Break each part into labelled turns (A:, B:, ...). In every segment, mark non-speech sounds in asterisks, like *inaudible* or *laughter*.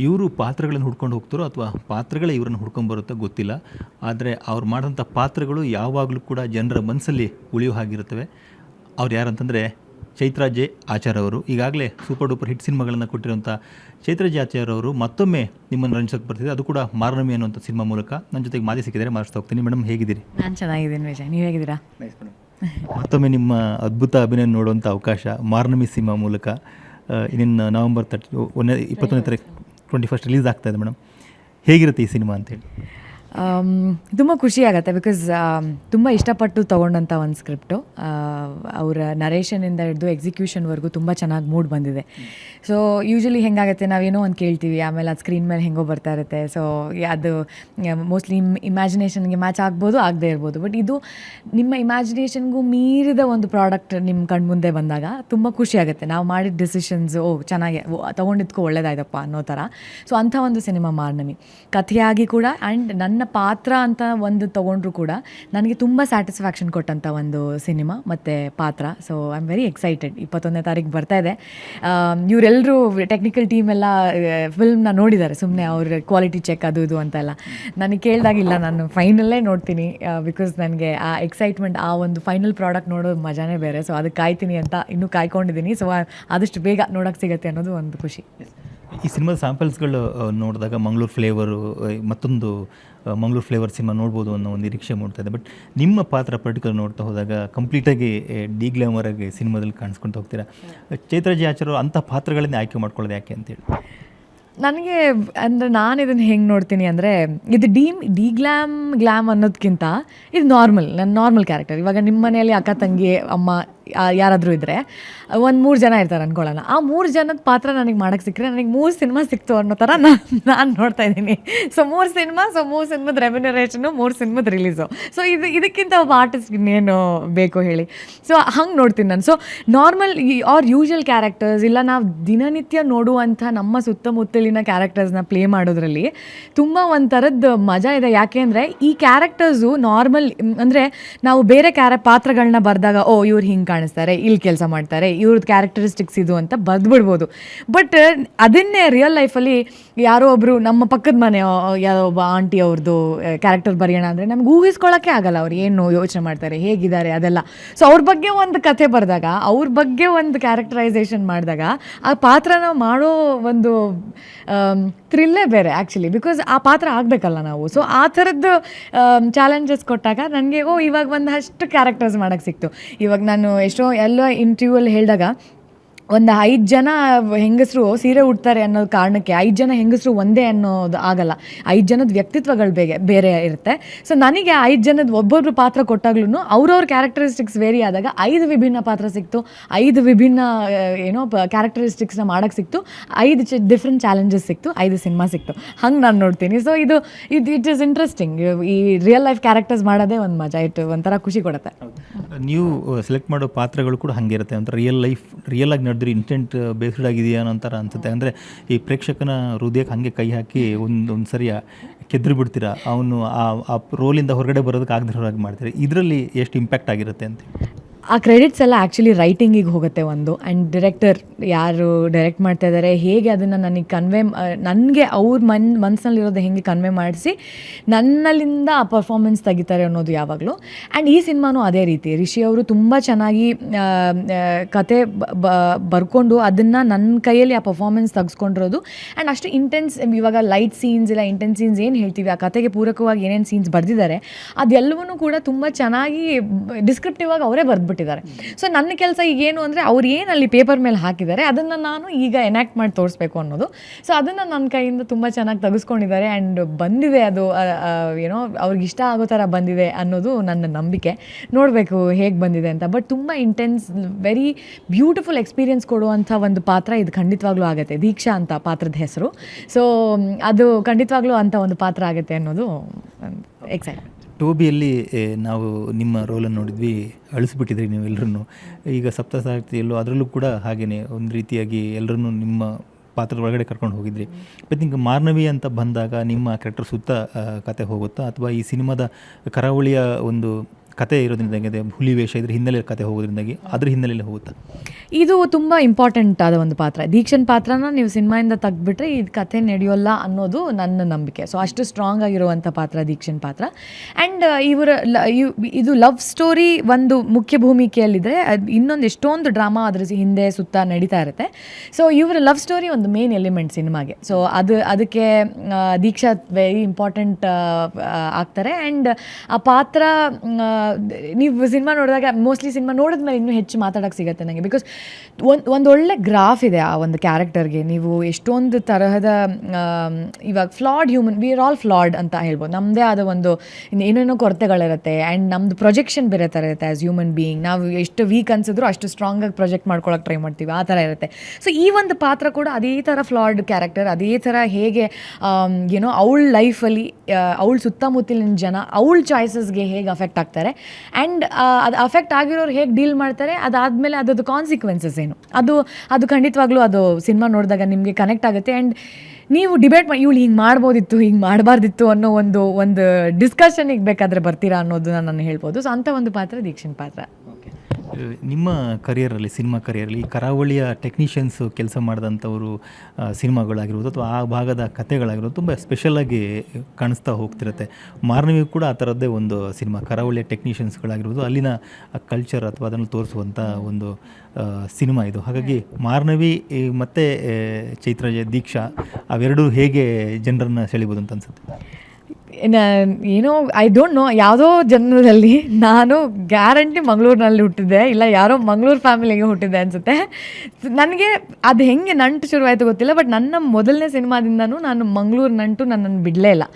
A: ಇವರು ಪಾತ್ರಗಳನ್ನು ಹುಡ್ಕೊಂಡು ಹೋಗ್ತಾರೋ ಅಥವಾ ಪಾತ್ರಗಳೇ ಇವರನ್ನು ಹುಡ್ಕೊಂಡು ಬರುತ್ತೋ ಗೊತ್ತಿಲ್ಲ. ಆದರೆ ಅವ್ರು ಮಾಡೋಂಥ ಪಾತ್ರಗಳು ಯಾವಾಗಲೂ ಕೂಡ ಜನರ ಮನಸ್ಸಲ್ಲಿ ಉಳಿಯೋ ಹಾಗಿರುತ್ತವೆ. ಅವ್ರು ಯಾರಂತಂದರೆ ಚೈತ್ರಾಜೆ ಆಚಾರ್ ಅವರು. ಈಗಾಗಲೇ ಸೂಪರ್ ಡೂಪರ್ ಹಿಟ್ ಸಿನಿಮಾಗಳನ್ನು ಕೊಟ್ಟಿರುವಂಥ ಚೈತ್ರಾಜೆ ಆಚಾರ್ ಅವರು ಮತ್ತೊಮ್ಮೆ ನಿಮ್ಮನ್ನು ರಂಜಿಸೋಕೆ ಬರ್ತಿದೆ. ಅದು ಕೂಡ ಮಾರನಮಿ ಅನ್ನುವಂಥ ಸಿನಿಮಾ ಮೂಲಕ. ನನ್ನ ಜೊತೆಗೆ ಮಾದಿ ಸಿಕ್ಕಿದರೆ ಮಾರಿಸ್ತಾ ಹೋಗ್ತೀನಿ. ಮೇಡಮ್ ಹೇಗಿದ್ದೀರಿ?
B: ನಾನು ಚೆನ್ನಾಗಿದ್ದೀನಿ ವಿಜಯ್. ನೀವು ಹೇಗಿದ್ದೀರಾ?
A: ಮತ್ತೊಮ್ಮೆ ನಿಮ್ಮ ಅದ್ಭುತ ಅಭಿನಯ ನೋಡುವಂಥ ಅವಕಾಶ ಮಾರನಮಿ ಸಿನಿಮಾ ಮೂಲಕ. ಇನ್ನಿನ್ನು ನವಂಬರ್ ತರ್ಟಿ ಒಂದನೇ ಇಪ್ಪತ್ತೊಂದನೇ ತಾರೀಕು ಟ್ವೆಂಟಿ ಫಸ್ಟ್ ರಿಲೀಸ್ ಆಗ್ತಾ ಇದೆ ಮೇಡಮ್. ಹೇಗಿರುತ್ತೆ ಈ ಸಿನಿಮಾ ಅಂತೇಳಿ
B: ತುಂಬ ಖುಷಿ ಆಗುತ್ತೆ ಬಿಕಾಸ್ ತುಂಬ ಇಷ್ಟಪಟ್ಟು ತೊಗೊಂಡಂಥ ಒಂದು ಸ್ಕ್ರಿಪ್ಟು ಅವರ ನರೇಷನಿಂದ ಹಿಡಿದು ಎಕ್ಸಿಕ್ಯೂಷನ್ವರೆಗೂ ತುಂಬ ಚೆನ್ನಾಗಿ ಮೂಡ್ ಬಂದಿದೆ. ಸೊ ಯೂಶ್ವಲಿ ಹೆಂಗಾಗುತ್ತೆ, ನಾವೇನೋ ಒಂದು ಕೇಳ್ತೀವಿ, ಆಮೇಲೆ ಅದು ಸ್ಕ್ರೀನ್ ಮೇಲೆ ಹೆಂಗೋ ಬರ್ತಾ ಇರುತ್ತೆ. ಸೊ ಅದು ಮೋಸ್ಟ್ಲಿ ಇಮ್ಯಾಜಿನೇಷನ್ಗೆ ಮ್ಯಾಚ್ ಆಗ್ಬೋದು, ಆಗದೆ ಇರ್ಬೋದು. ಬಟ್ ಇದು ನಿಮ್ಮ ಇಮ್ಯಾಜಿನೇಷನ್ಗೂ ಮೀರಿದ ಒಂದು ಪ್ರಾಡಕ್ಟ್ ನಿಮ್ಮ ಕಣ್ಮುಂದೆ ಬಂದಾಗ ತುಂಬ ಖುಷಿ ಆಗುತ್ತೆ. ನಾವು ಮಾಡಿದ ಡಿಸಿಷನ್ಸ್ ಓ, ಚೆನ್ನಾಗಿ ತೊಗೊಂಡಿದ್ಕೋ ತಗೊಂಡಿದ್ಕೋ ಒಳ್ಳೇದಾಯ್ತಪ್ಪ ಅನ್ನೋ ಥರ. ಸೊ ಅಂಥ ಒಂದು ಸಿನಿಮಾ ಮಾರ್ನಮಿ. ಕಥೆಯಾಗಿ ಕೂಡ ಆ್ಯಂಡ್ ನನ್ನ ಪಾತ್ರ ಅಂತ ಒಂದು ತೊಗೊಂಡ್ರು ಕೂಡ ನನಗೆ ತುಂಬ ಸ್ಯಾಟಿಸ್ಫ್ಯಾಕ್ಷನ್ ಕೊಟ್ಟಂಥ ಒಂದು ಸಿನಿಮಾ ಮತ್ತು ಪಾತ್ರ. So I am very excited ಇಪ್ಪತ್ತೊಂದನೇ ತಾರೀಕು ಬರ್ತಾ ಇದೆ. ಇವರೆಲ್ಲರೂ ಟೆಕ್ನಿಕಲ್ ಟೀಮ್ ಎಲ್ಲ ಫಿಲ್ಮ್ನ ನೋಡಿದ್ದಾರೆ. ಸುಮ್ಮನೆ ಅವ್ರ ಕ್ವಾಲಿಟಿ ಚೆಕ್ ಅದು ಇದು ಅಂತೆಲ್ಲ ನನಗೆ ಕೇಳಿದಾಗಿಲ್ಲ, ನಾನು ಫೈನಲ್ಲೇ ನೋಡ್ತೀನಿ ಬಿಕಾಸ್ ನನಗೆ ಆ ಎಕ್ಸೈಟ್ಮೆಂಟ್ ಆ ಒಂದು ಫೈನಲ್ ಪ್ರಾಡಕ್ಟ್ ನೋಡೋದು ಮಜಾನೇ ಬೇರೆ. ಸೊ ಅದಕ್ಕೆ ಕಾಯ್ತೀನಿ ಅಂತ ಇನ್ನೂ ಕಾಯ್ಕೊಂಡಿದ್ದೀನಿ. ಸೊ ಆದಷ್ಟು ಬೇಗ ನೋಡೋಕೆ ಸಿಗುತ್ತೆ ಅನ್ನೋದು ಒಂದು ಖುಷಿ.
A: ಈ ಸಿನಿಮಾದ ಸ್ಯಾಂಪಲ್ಸ್ಗಳು ನೋಡಿದಾಗ ಮಂಗಳೂರು ಫ್ಲೇವರು ಮತ್ತೊಂದು ಮಂಗಳೂರು ಫ್ಲೇವರ್ ಸಿನಿಮಾ ನೋಡ್ಬೋದು ಅನ್ನೋ ಒಂದು ನಿರೀಕ್ಷೆ ಮೂಡ್ತಾ ಇದೆ. ಬಟ್ ನಿಮ್ಮ ಪಾತ್ರ ಪರ್ಟಿಕ್ಯುಲರ್ ನೋಡ್ತಾ ಹೋದಾಗ ಕಂಪ್ಲೀಟಾಗಿ ಡಿ ಗ್ಲಾಮರ್ ಆಗಿ ಸಿನಿಮಾದಲ್ಲಿ ಕಾಣಿಸ್ಕೊಂಡು ಹೋಗ್ತೀರಾ? ಚೈತ್ರಾಜಿ ಆಚಾರ್ಯರು ಅಂಥ ಪಾತ್ರಗಳನ್ನೇ ಆಯ್ಕೆ ಮಾಡ್ಕೊಳ್ಳೋದು ಯಾಕೆ ಅಂತೇಳಿ
B: ನನಗೆ ಅಂದರೆ ನಾನು ಇದನ್ನು ಹೆಂಗೆ ನೋಡ್ತೀನಿ ಅಂದರೆ ಇದು ಡೀಮ್ ಡಿ ಗ್ಲ್ಯಾಮ್ ಗ್ಲಾಮ್ ಅನ್ನೋದಕ್ಕಿಂತ ಇದು ನಾರ್ಮಲ್ ನನ್ನ ನಾರ್ಮಲ್ ಕ್ಯಾರೆಕ್ಟರ್ ಇವಾಗ ನಿಮ್ಮ ಮನೆಯಲ್ಲಿ ಅಕ್ಕ ತಂಗಿ ಅಮ್ಮ ಯಾರಾದರೂ ಇದ್ದರೆ ಒಂದು ಮೂರು ಜನ ಇರ್ತಾರೆ ಅನ್ಕೊಳ್ಳೋಣ. ಆ ಮೂರು ಜನದ ಪಾತ್ರ ನನಗೆ ಮಾಡೋಕ್ಕೆ ಸಿಕ್ಕರೆ ನನಗೆ ಮೂರು ಸಿನಿಮಾ ಸಿಕ್ತು ಅನ್ನೋ ಥರ ನಾನು ನಾನು ನೋಡ್ತಾ ಇದ್ದೀನಿ. ಸೊ ಮೂರು ಸಿನಿಮಾ ಸೊ ಮೂರು ಸಿನಿಮಾದ ರೆಮ್ಯುನರೇಷನು ಮೂರು ಸಿನಿಮಾದ ರಿಲೀಸು ಸೊ ಇದು ಇದಕ್ಕಿಂತ ಒಬ್ಬ ಆರ್ಟಿಸ್ಟ್ ಇನ್ನೇನು ಬೇಕು ಹೇಳಿ. ಸೊ ಹಂಗೆ ನೋಡ್ತೀನಿ ನಾನು. So normal or usual characters ಇಲ್ಲ, ನಾವು ದಿನನಿತ್ಯ ನೋಡುವಂಥ ನಮ್ಮ ಸುತ್ತಮುತ್ತಲಿನ ಕ್ಯಾರೆಕ್ಟರ್ಸ್ನ ಪ್ಲೇ ಮಾಡೋದ್ರಲ್ಲಿ ತುಂಬ ಒಂಥರದ್ದು ಮಜಾ ಇದೆ. ಯಾಕೆ ಅಂದರೆ, ಈ ಕ್ಯಾರೆಕ್ಟರ್ಸು ನಾರ್ಮಲ್ ಅಂದರೆ ನಾವು ಬೇರೆ ಕ್ಯಾರೆ ಪಾತ್ರಗಳನ್ನ ಬರೆದಾಗ, ಓ, ಇವ್ರು ಹಿಂಗೆ ಕಾಣಿಸ್ತಾರೆ ಇಲ್ಲಿ ಕೆಲಸ ಮಾಡ್ತಾರೆ ಇವ್ರದ್ದು ಕ್ಯಾರೆಕ್ಟರಿಸ್ಟಿಕ್ಸ್ ಇದು ಅಂತ ಬದ್ಬಿಡ್ಬೋದು ಬಟ್ ಅದನ್ನೇ ರಿಯಲ್ ಲೈಫಲ್ಲಿ ಯಾರೋ ಒಬ್ಬರು ನಮ್ಮ ಪಕ್ಕದ ಮನೆ ಯಾರೋ ಒಬ್ಬ ಆಂಟಿ ಅವ್ರದ್ದು ಕ್ಯಾರೆಕ್ಟರ್ ಬರೆಯೋಣ ಅಂದರೆ ನಮ್ಗೆ ಊಹಿಸ್ಕೊಳ್ಳೋಕ್ಕೆ ಆಗಲ್ಲ ಅವ್ರು ಏನು ಯೋಚನೆ ಮಾಡ್ತಾರೆ, ಹೇಗಿದ್ದಾರೆ ಅದೆಲ್ಲ. ಸೊ ಅವ್ರ ಬಗ್ಗೆ ಒಂದು ಕಥೆ ಬರೆದಾಗ, ಅವ್ರ ಬಗ್ಗೆ ಒಂದು ಕ್ಯಾರೆಕ್ಟರೈಸೇಷನ್ ಮಾಡಿದಾಗ, ಆ ಪಾತ್ರನ ಮಾಡೋ ಒಂದು ಥ್ರಿಲ್ಲೇ ಬೇರೆ ಆ್ಯಕ್ಚುಲಿ ಬಿಕಾಸ್ ಆ ಪಾತ್ರ ಆಗಬೇಕಲ್ಲ ನಾವು. ಸೊ ಆ ಥರದ್ದು ಚಾಲೆಂಜಸ್ ಕೊಟ್ಟಾಗ ನನಗೆ, ಓ, ಇವಾಗ ಒಂದಷ್ಟು ಕ್ಯಾರೆಕ್ಟರ್ಸ್ ಮಾಡೋಕ್ಕೆ ಸಿಕ್ತು. ಇವಾಗ ನಾನು ಎಷ್ಟೋ ಎಲ್ಲ ಇಂಟರ್ವ್ಯೂವಲ್ಲಿ ಹೇಳಿದಾಗ ಒಂದು ಐದು ಜನ ಹೆಂಗಸರು ಸೀರೆ ಉಡ್ತಾರೆ ಅನ್ನೋ ಕಾರಣಕ್ಕೆ, ಐದು ಜನ ಹೆಂಗಸರು ಒಂದೇ ಅನ್ನೋದು ಆಗಲ್ಲ. ಐದು ಜನದ ವ್ಯಕ್ತಿತ್ವಗಳು ಬೇಗ, ಬೇರೆ ಇರುತ್ತೆ. ಸೊ ನನಗೆ ಐದು ಜನದ ಒಬ್ಬೊಬ್ಬರು ಪಾತ್ರ ಕೊಟ್ಟಾಗ್ಲೂ ಅವ್ರವ್ರ ಕ್ಯಾರೆಕ್ಟರಿಸ್ಟಿಕ್ಸ್ ವೇರಿ ಆದಾಗ ಐದು ವಿಭಿನ್ನ ಪಾತ್ರ ಸಿಕ್ತು. ಐದು ವಿಭಿನ್ನ ಏನೋ ಕ್ಯಾರೆಕ್ಟರಿಸ್ಟಿಕ್ಸ್ನ ಮಾಡೋಕ್ಕೆ ಸಿಕ್ತು. ಐದು ಚ ಡಿಫ್ರೆಂಟ್ ಚಾಲೆಂಜಸ್ ಸಿಕ್ತು. ಐದು ಸಿನಿಮಾ ಸಿಕ್ತು. ಹಂಗೆ ನಾನು ನೋಡ್ತೀನಿ. ಸೊ ಇದು ಇದು ಇಟ್ ಈಸ್ ಇಂಟ್ರೆಸ್ಟಿಂಗ್ ಈ ರಿಯಲ್ ಲೈಫ್ ಕ್ಯಾರೆಕ್ಟರ್ಸ್ ಮಾಡೋದೇ ಒಂದು ಮಜಾ. ಇಟ್ಟು ಒಂಥರ ಖುಷಿ ಕೊಡುತ್ತೆ.
A: ನೀವು ಸೆಲೆಕ್ಟ್ ಮಾಡೋ ಪಾತ್ರಗಳು ಕೂಡ ಹಂಗಿರುತ್ತೆ. ಅಂತ ರಿಯಲ್ ಲೈಫ್ ರಿಯಲ್ ಆಗಿ ನಡೆದ್ರೆ ಇಂಟೆಂಟ್ ಬೇಸ್ಡ್ ಆಗಿದೆಯಾ ಅನ್ನೋ ಒಂಥರ ಅನ್ಸುತ್ತೆ. ಅಂದರೆ ಈ ಪ್ರೇಕ್ಷಕನ ಹೃದಯಕ್ಕೆ ಹಾಗೆ ಕೈ ಹಾಕಿ ಒಂದು ಒಂದು ಸರಿ ಕೆದ್ರಿ ಬಿಡ್ತೀರಾ? ಅವನು ಆ ಆ ರೋಲಿಂದ ಹೊರಗಡೆ ಬರೋದಕ್ಕೆ ಆಗದಿರೋ ಹಾಗೆ ಮಾಡ್ತೀರಾ? ಇದರಲ್ಲಿ ಎಷ್ಟು ಇಂಪ್ಯಾಕ್ಟ್ ಆಗಿರುತ್ತೆ ಅಂತ
B: ಆ ಕ್ರೆಡಿಟ್ಸ್ ಎಲ್ಲ ಆ್ಯಕ್ಚುಲಿ ರೈಟಿಂಗಿಗೆ ಹೋಗುತ್ತೆ ಒಂದು. ಆ್ಯಂಡ್ ಡಿರೆಕ್ಟರ್ ಯಾರು ಡೈರೆಕ್ಟ್ ಮಾಡ್ತಾ ಇದ್ದಾರೆ ಹೇಗೆ ಅದನ್ನು ನನಗೆ ಕನ್ವೆ ನನಗೆ ಅವ್ರ ಮನ್ ಮನಸ್ಸಲ್ಲಿರೋದು ಹೇಗೆ ಕನ್ವೆ ಮಾಡಿಸಿ, ನನ್ನಲ್ಲಿಂದ ಆ ಪರ್ಫಾರ್ಮೆನ್ಸ್ ತೆಗಿತಾರೆ ಅನ್ನೋದು ಯಾವಾಗಲೂ. ಆ್ಯಂಡ್ ಈ ಸಿನಿಮಾನೂ ಅದೇ ರೀತಿ. ರಿಷಿ ಅವರು ತುಂಬ ಚೆನ್ನಾಗಿ ಕತೆ ಬರ್ಕೊಂಡು ಅದನ್ನು ನನ್ನ ಕೈಯಲ್ಲಿ ಆ ಪರ್ಫಾರ್ಮೆನ್ಸ್ ತೆಗೆಸ್ಕೊಂಡಿರೋದು. ಆ್ಯಂಡ್ ಅಷ್ಟು ಇಂಟೆನ್ಸ್ ಇವಾಗ ಲೈಟ್ ಸೀನ್ಸ್ ಇಲ್ಲ ಇಂಟೆನ್ಸ್ ಸೀನ್ಸ್ ಏನು ಹೇಳ್ತೀವಿ, ಆ ಕತೆಗೆ ಪೂರಕವಾಗಿ ಏನೇನು ಸೀನ್ಸ್ ಬರೆದಿದ್ದಾರೆ ಅದೆಲ್ಲವೂ ಕೂಡ ತುಂಬ ಚೆನ್ನಾಗಿ ಡಿಸ್ಕ್ರಿಪ್ಟಿವ್ ಆಗಿ ಅವರೇ ಬರೆದ್ಬಿಟ್ಟಿದ್ದಾರೆ ಸೊ ನನ್ನ ಕೆಲಸ ಈಗ ಏನು ಅಂದರೆ ಅವ್ರು ಏನು ಅಲ್ಲಿ ಪೇಪರ್ ಮೇಲೆ ಹಾಕಿದ್ದಾರೆ, ಅದನ್ನು ನಾನು ಈಗ ಎನ್ಯಾಕ್ಟ್ ಮಾಡಿ ತೋರಿಸ್ಬೇಕು ಅನ್ನೋದು. ಸೊ ಅದನ್ನು ನನ್ನ ಕೈಯಿಂದ ತುಂಬ ಚೆನ್ನಾಗಿ ತೆಗೆಸ್ಕೊಂಡಿದ್ದಾರೆ ಆ್ಯಂಡ್ ಬಂದಿದೆ ಅದು ಏನೋ ಅವ್ರಿಗೆ ಇಷ್ಟ ಆಗೋ ಥರ ಬಂದಿದೆ ಅನ್ನೋದು ನನ್ನ ನಂಬಿಕೆ. ನೋಡಬೇಕು ಹೇಗೆ ಬಂದಿದೆ ಅಂತ. ಬಟ್ ತುಂಬ ಇಂಟೆನ್ಸ್ ವೆರಿ ಬ್ಯೂಟಿಫುಲ್ ಎಕ್ಸ್ಪೀರಿಯೆನ್ಸ್ ಕೊಡುವಂಥ ಒಂದು ಪಾತ್ರ ಇದು ಖಂಡಿತವಾಗ್ಲೂ ಆಗುತ್ತೆ. ದೀಕ್ಷಾ ಅಂತ ಪಾತ್ರದ ಹೆಸರು. ಸೊ ಅದು ಖಂಡಿತವಾಗ್ಲೂ ಅಂಥ ಒಂದು ಪಾತ್ರ ಆಗುತ್ತೆ ಅನ್ನೋದು ಎಕ್ಸೈಟ್
A: ಟೋಬಿಯಲ್ಲಿ ನಾವು ನಿಮ್ಮ ರೋಲನ್ನು ನೋಡಿದ್ವಿ, ಅಳಿಸ್ಬಿಟ್ಟಿದ್ರಿ ನೀವೆಲ್ಲರೂ ಈಗ ಸಪ್ತಸಾರಥಿಯಲ್ಲೂ ಅದರಲ್ಲೂ ಕೂಡ ಹಾಗೆಯೇ ಒಂದು ರೀತಿಯಾಗಿ ಎಲ್ಲರೂ ನಿಮ್ಮ ಪಾತ್ರದ ಒಳಗಡೆ ಕರ್ಕೊಂಡು ಹೋಗಿದ್ರಿ. ಬಟ್ ನಿಮ್ಗೆ ಮಾರ್ನವಿ ಅಂತ ಬಂದಾಗ ನಿಮ್ಮ ಕ್ಯಾರೆಕ್ಟರ್ ಸುತ್ತ ಕತೆ ಹೋಗುತ್ತಾ? ಅಥವಾ ಈ ಸಿನಿಮಾದ ಕರಾವಳಿಯ ಒಂದು ಕತೆ ಇರೋದ್ರಿಂದಾಗಿ ಹುಲಿ ವೇಷ ಇದ್ರ ಹಿನ್ನೆಲೆ ಕತೆ ಹೋಗೋದ್ರಿಂದಾಗಿ, ಅದ್ರ ಹಿನ್ನೆಲೆಯಲ್ಲಿ ಹೋಗುತ್ತಾ?
B: ಇದು ತುಂಬ ಇಂಪಾರ್ಟೆಂಟ್ ಆದ ಒಂದು ಪಾತ್ರ. ದೀಕ್ಷನ್ ಪಾತ್ರನ ನೀವು ಸಿನಿಮಾಯಿಂದ ತೆಗ್ದುಬಿಟ್ರೆ ಇದು ಕಥೆ ನಡೆಯೋಲ್ಲ ಅನ್ನೋದು ನನ್ನ ನಂಬಿಕೆ. ಸೊ ಅಷ್ಟು ಸ್ಟ್ರಾಂಗ್ ಆಗಿರುವಂಥ ಪಾತ್ರ ದೀಕ್ಷನ್ ಪಾತ್ರ. ಆ್ಯಂಡ್ ಇವರ ಇದು ಲವ್ ಸ್ಟೋರಿ ಒಂದು ಮುಖ್ಯ ಭೂಮಿಕೆಯಲ್ಲಿದ್ದರೆ ಅದು ಇನ್ನೊಂದು ಎಷ್ಟೊಂದು ಡ್ರಾಮಾ ಅದ್ರ ಹಿಂದೆ ಸುತ್ತ ನಡೀತಾ ಇರುತ್ತೆ. ಸೊ ಇವರ ಲವ್ ಸ್ಟೋರಿ ಒಂದು ಮೇನ್ ಎಲಿಮೆಂಟ್ ಸಿನಿಮಾಗೆ. ಸೊ ಅದು, ಅದಕ್ಕೆ ದೀಕ್ಷಾ ವೆರಿ ಇಂಪಾರ್ಟೆಂಟ್ ಆಗ್ತಾರೆ. ಆ್ಯಂಡ್ ಆ ಪಾತ್ರ ನೀವು ಸಿನಿಮಾ ನೋಡಿದಾಗ ಮೋಸ್ಟ್ಲಿ ಸಿನಿಮಾ ನೋಡಿದ್ಮೇಲೆ ಇನ್ನೂ ಹೆಚ್ಚು ಮಾತಾಡೋಕ್ಕೆ ಸಿಗುತ್ತೆ ನನಗೆ ಬಿಕಾಸ್ ಒಂದು ಒಂದೊಳ್ಳೆ ಗ್ರಾಫ್ ಇದೆ ಆ ಒಂದು ಕ್ಯಾರೆಕ್ಟರ್ಗೆ ನೀವು ಎಷ್ಟೊಂದು ತರಹದ ಇವಾಗ flawed human we are all flawed ಅಂತ ಹೇಳ್ಬೋದು. ನಮ್ಮದೇ ಆದ ಒಂದು ಏನೇನೋ ಕೊರತೆಗಳಿರುತ್ತೆ ಆ್ಯಂಡ್ ನಮ್ಮದು ಪ್ರೊಜೆಕ್ಷನ್ ಬೇರೆ ಥರ ಇರುತ್ತೆ ಆ್ಯಸ್ ಹ್ಯೂಮನ್ ಬೀಯಿಂಗ್ ನಾವು ಎಷ್ಟು ವೀಕ್ ಅನ್ಸಿದ್ರು ಅಷ್ಟು ಸ್ಟ್ರಾಂಗಾಗಿ ಪ್ರೊಜೆಕ್ಟ್ ಮಾಡ್ಕೊಳಕ್ಕೆ ಟ್ರೈ ಮಾಡ್ತೀವಿ. ಆ ಥರ ಇರುತ್ತೆ. ಸೊ ಈ ಒಂದು ಪಾತ್ರ ಕೂಡ ಅದೇ ಥರ ಫ್ಲಾಡ್ ಕ್ಯಾರೆಕ್ಟರ್ ಅದೇ ಥರ ಹೇಗೆ ಏನೋ ಅವಳ ಲೈಫಲ್ಲಿ ಅವಳ ಸುತ್ತಮುತ್ತಲಿನ ಜನ ಅವಳ ಚಾಯ್ಸಸ್ಗೆ ಹೇಗೆ ಅಫೆಕ್ಟ್ ಆಗ್ತಾರೆ. ಆ್ಯಂಡ್ ಅದು ಅಫೆಕ್ಟ್ ಆಗಿರೋರು ಹೇಗೆ ಡೀಲ್ ಮಾಡ್ತಾರೆ, ಅದಾದಮೇಲೆ ಅದರದ್ದು ಕಾನ್ಸಿಕ್ವೆನ್ಸಸ್ ಏನು? ಅದು ಅದು ಖಂಡಿತವಾಗ್ಲೂ ಅದು ಸಿನಿಮಾ ನೋಡಿದಾಗ ನಿಮಗೆ ಕನೆಕ್ಟ್ ಆಗುತ್ತೆ ಆ್ಯಂಡ್ ನೀವು ಡಿಬೇಟ್ ಇವಳು ಹಿಂಗೆ ಮಾಡ್ಬೋದಿತ್ತು, ಹಿಂಗೆ ಮಾಡಬಾರ್ದಿತ್ತು ಅನ್ನೋ ಒಂದು ಒಂದು ಡಿಸ್ಕಷನಿಗೆ ಬೇಕಾದರೆ ಬರ್ತೀರಾ ಅನ್ನೋದನ್ನ ನಾನು ಹೇಳ್ಬೋದು. ಸೊ ಅಂಥ ಒಂದು ಪಾತ್ರ ದೀಕ್ಷಿನ್ ಪಾತ್ರ.
A: ನಿಮ್ಮ ಕರಿಯರಲ್ಲಿ ಸಿನಿಮಾ ಕರಿಯರಲ್ಲಿ ಕರಾವಳಿಯ ಟೆಕ್ನಿಷಿಯನ್ಸ್ ಕೆಲಸ ಮಾಡಿದಂಥವರು ಸಿನಿಮಾಗಳಾಗಿರ್ಬೋದು ಅಥವಾ ಆ ಭಾಗದ ಕಥೆಗಳಾಗಿರ್ಬೋದು ತುಂಬ ಸ್ಪೆಷಲಾಗಿ ಕಾಣಿಸ್ತಾ ಹೋಗ್ತಿರುತ್ತೆ. ಮಾರ್ನವಿ ಕೂಡ ಆ ಥರದ್ದೇ ಒಂದು ಸಿನಿಮಾ ಕರಾವಳಿಯ ಟೆಕ್ನಿಷಿಯನ್ಸ್ಗಳಾಗಿರ್ಬೋದು ಅಲ್ಲಿನ ಕಲ್ಚರ್ ಅಥವಾ ಅದನ್ನು ತೋರಿಸುವಂಥ ಒಂದು ಸಿನಿಮಾ ಇದು. ಹಾಗಾಗಿ ಮಾರ್ನವಿ ಮತ್ತು ಚೈತ್ರಜಯ ಚೈತ್ರ ದೀಕ್ಷಾ, ಅವೆರಡೂ ಹೇಗೆ ಜನರನ್ನು ಸೆಳಿಬೋದು ಅಂತ ಅನ್ಸುತ್ತೆ?
B: ಏನೋ ಐ ಡೋಂಟ್ ನೋ ಯಾವುದೋ ಜನ್ಮದಲ್ಲಿ ನಾನು ಗ್ಯಾರಂಟಿ ಮಂಗಳೂರಿನಲ್ಲಿ ಹುಟ್ಟಿದ್ದೆ. ಇಲ್ಲ, ಯಾರೋ ಮಂಗಳೂರು ಫ್ಯಾಮಿಲಿಗೆ ಹುಟ್ಟಿದ್ದೆ ಅನಿಸುತ್ತೆ. ನನಗೆ ಅದು ಹೆಂಗೆ ನಂಟು ಶುರುವಾಯಿತು ಗೊತ್ತಿಲ್ಲ ಬಟ್ ನನ್ನ ಮೊದಲನೇ ಸಿನಿಮಾದಿಂದನೂ ನಾನು ಮಂಗಳೂರು ನಂಟು ನನ್ನನ್ನು ಬಿಡಲೇ ಇಲ್ಲ.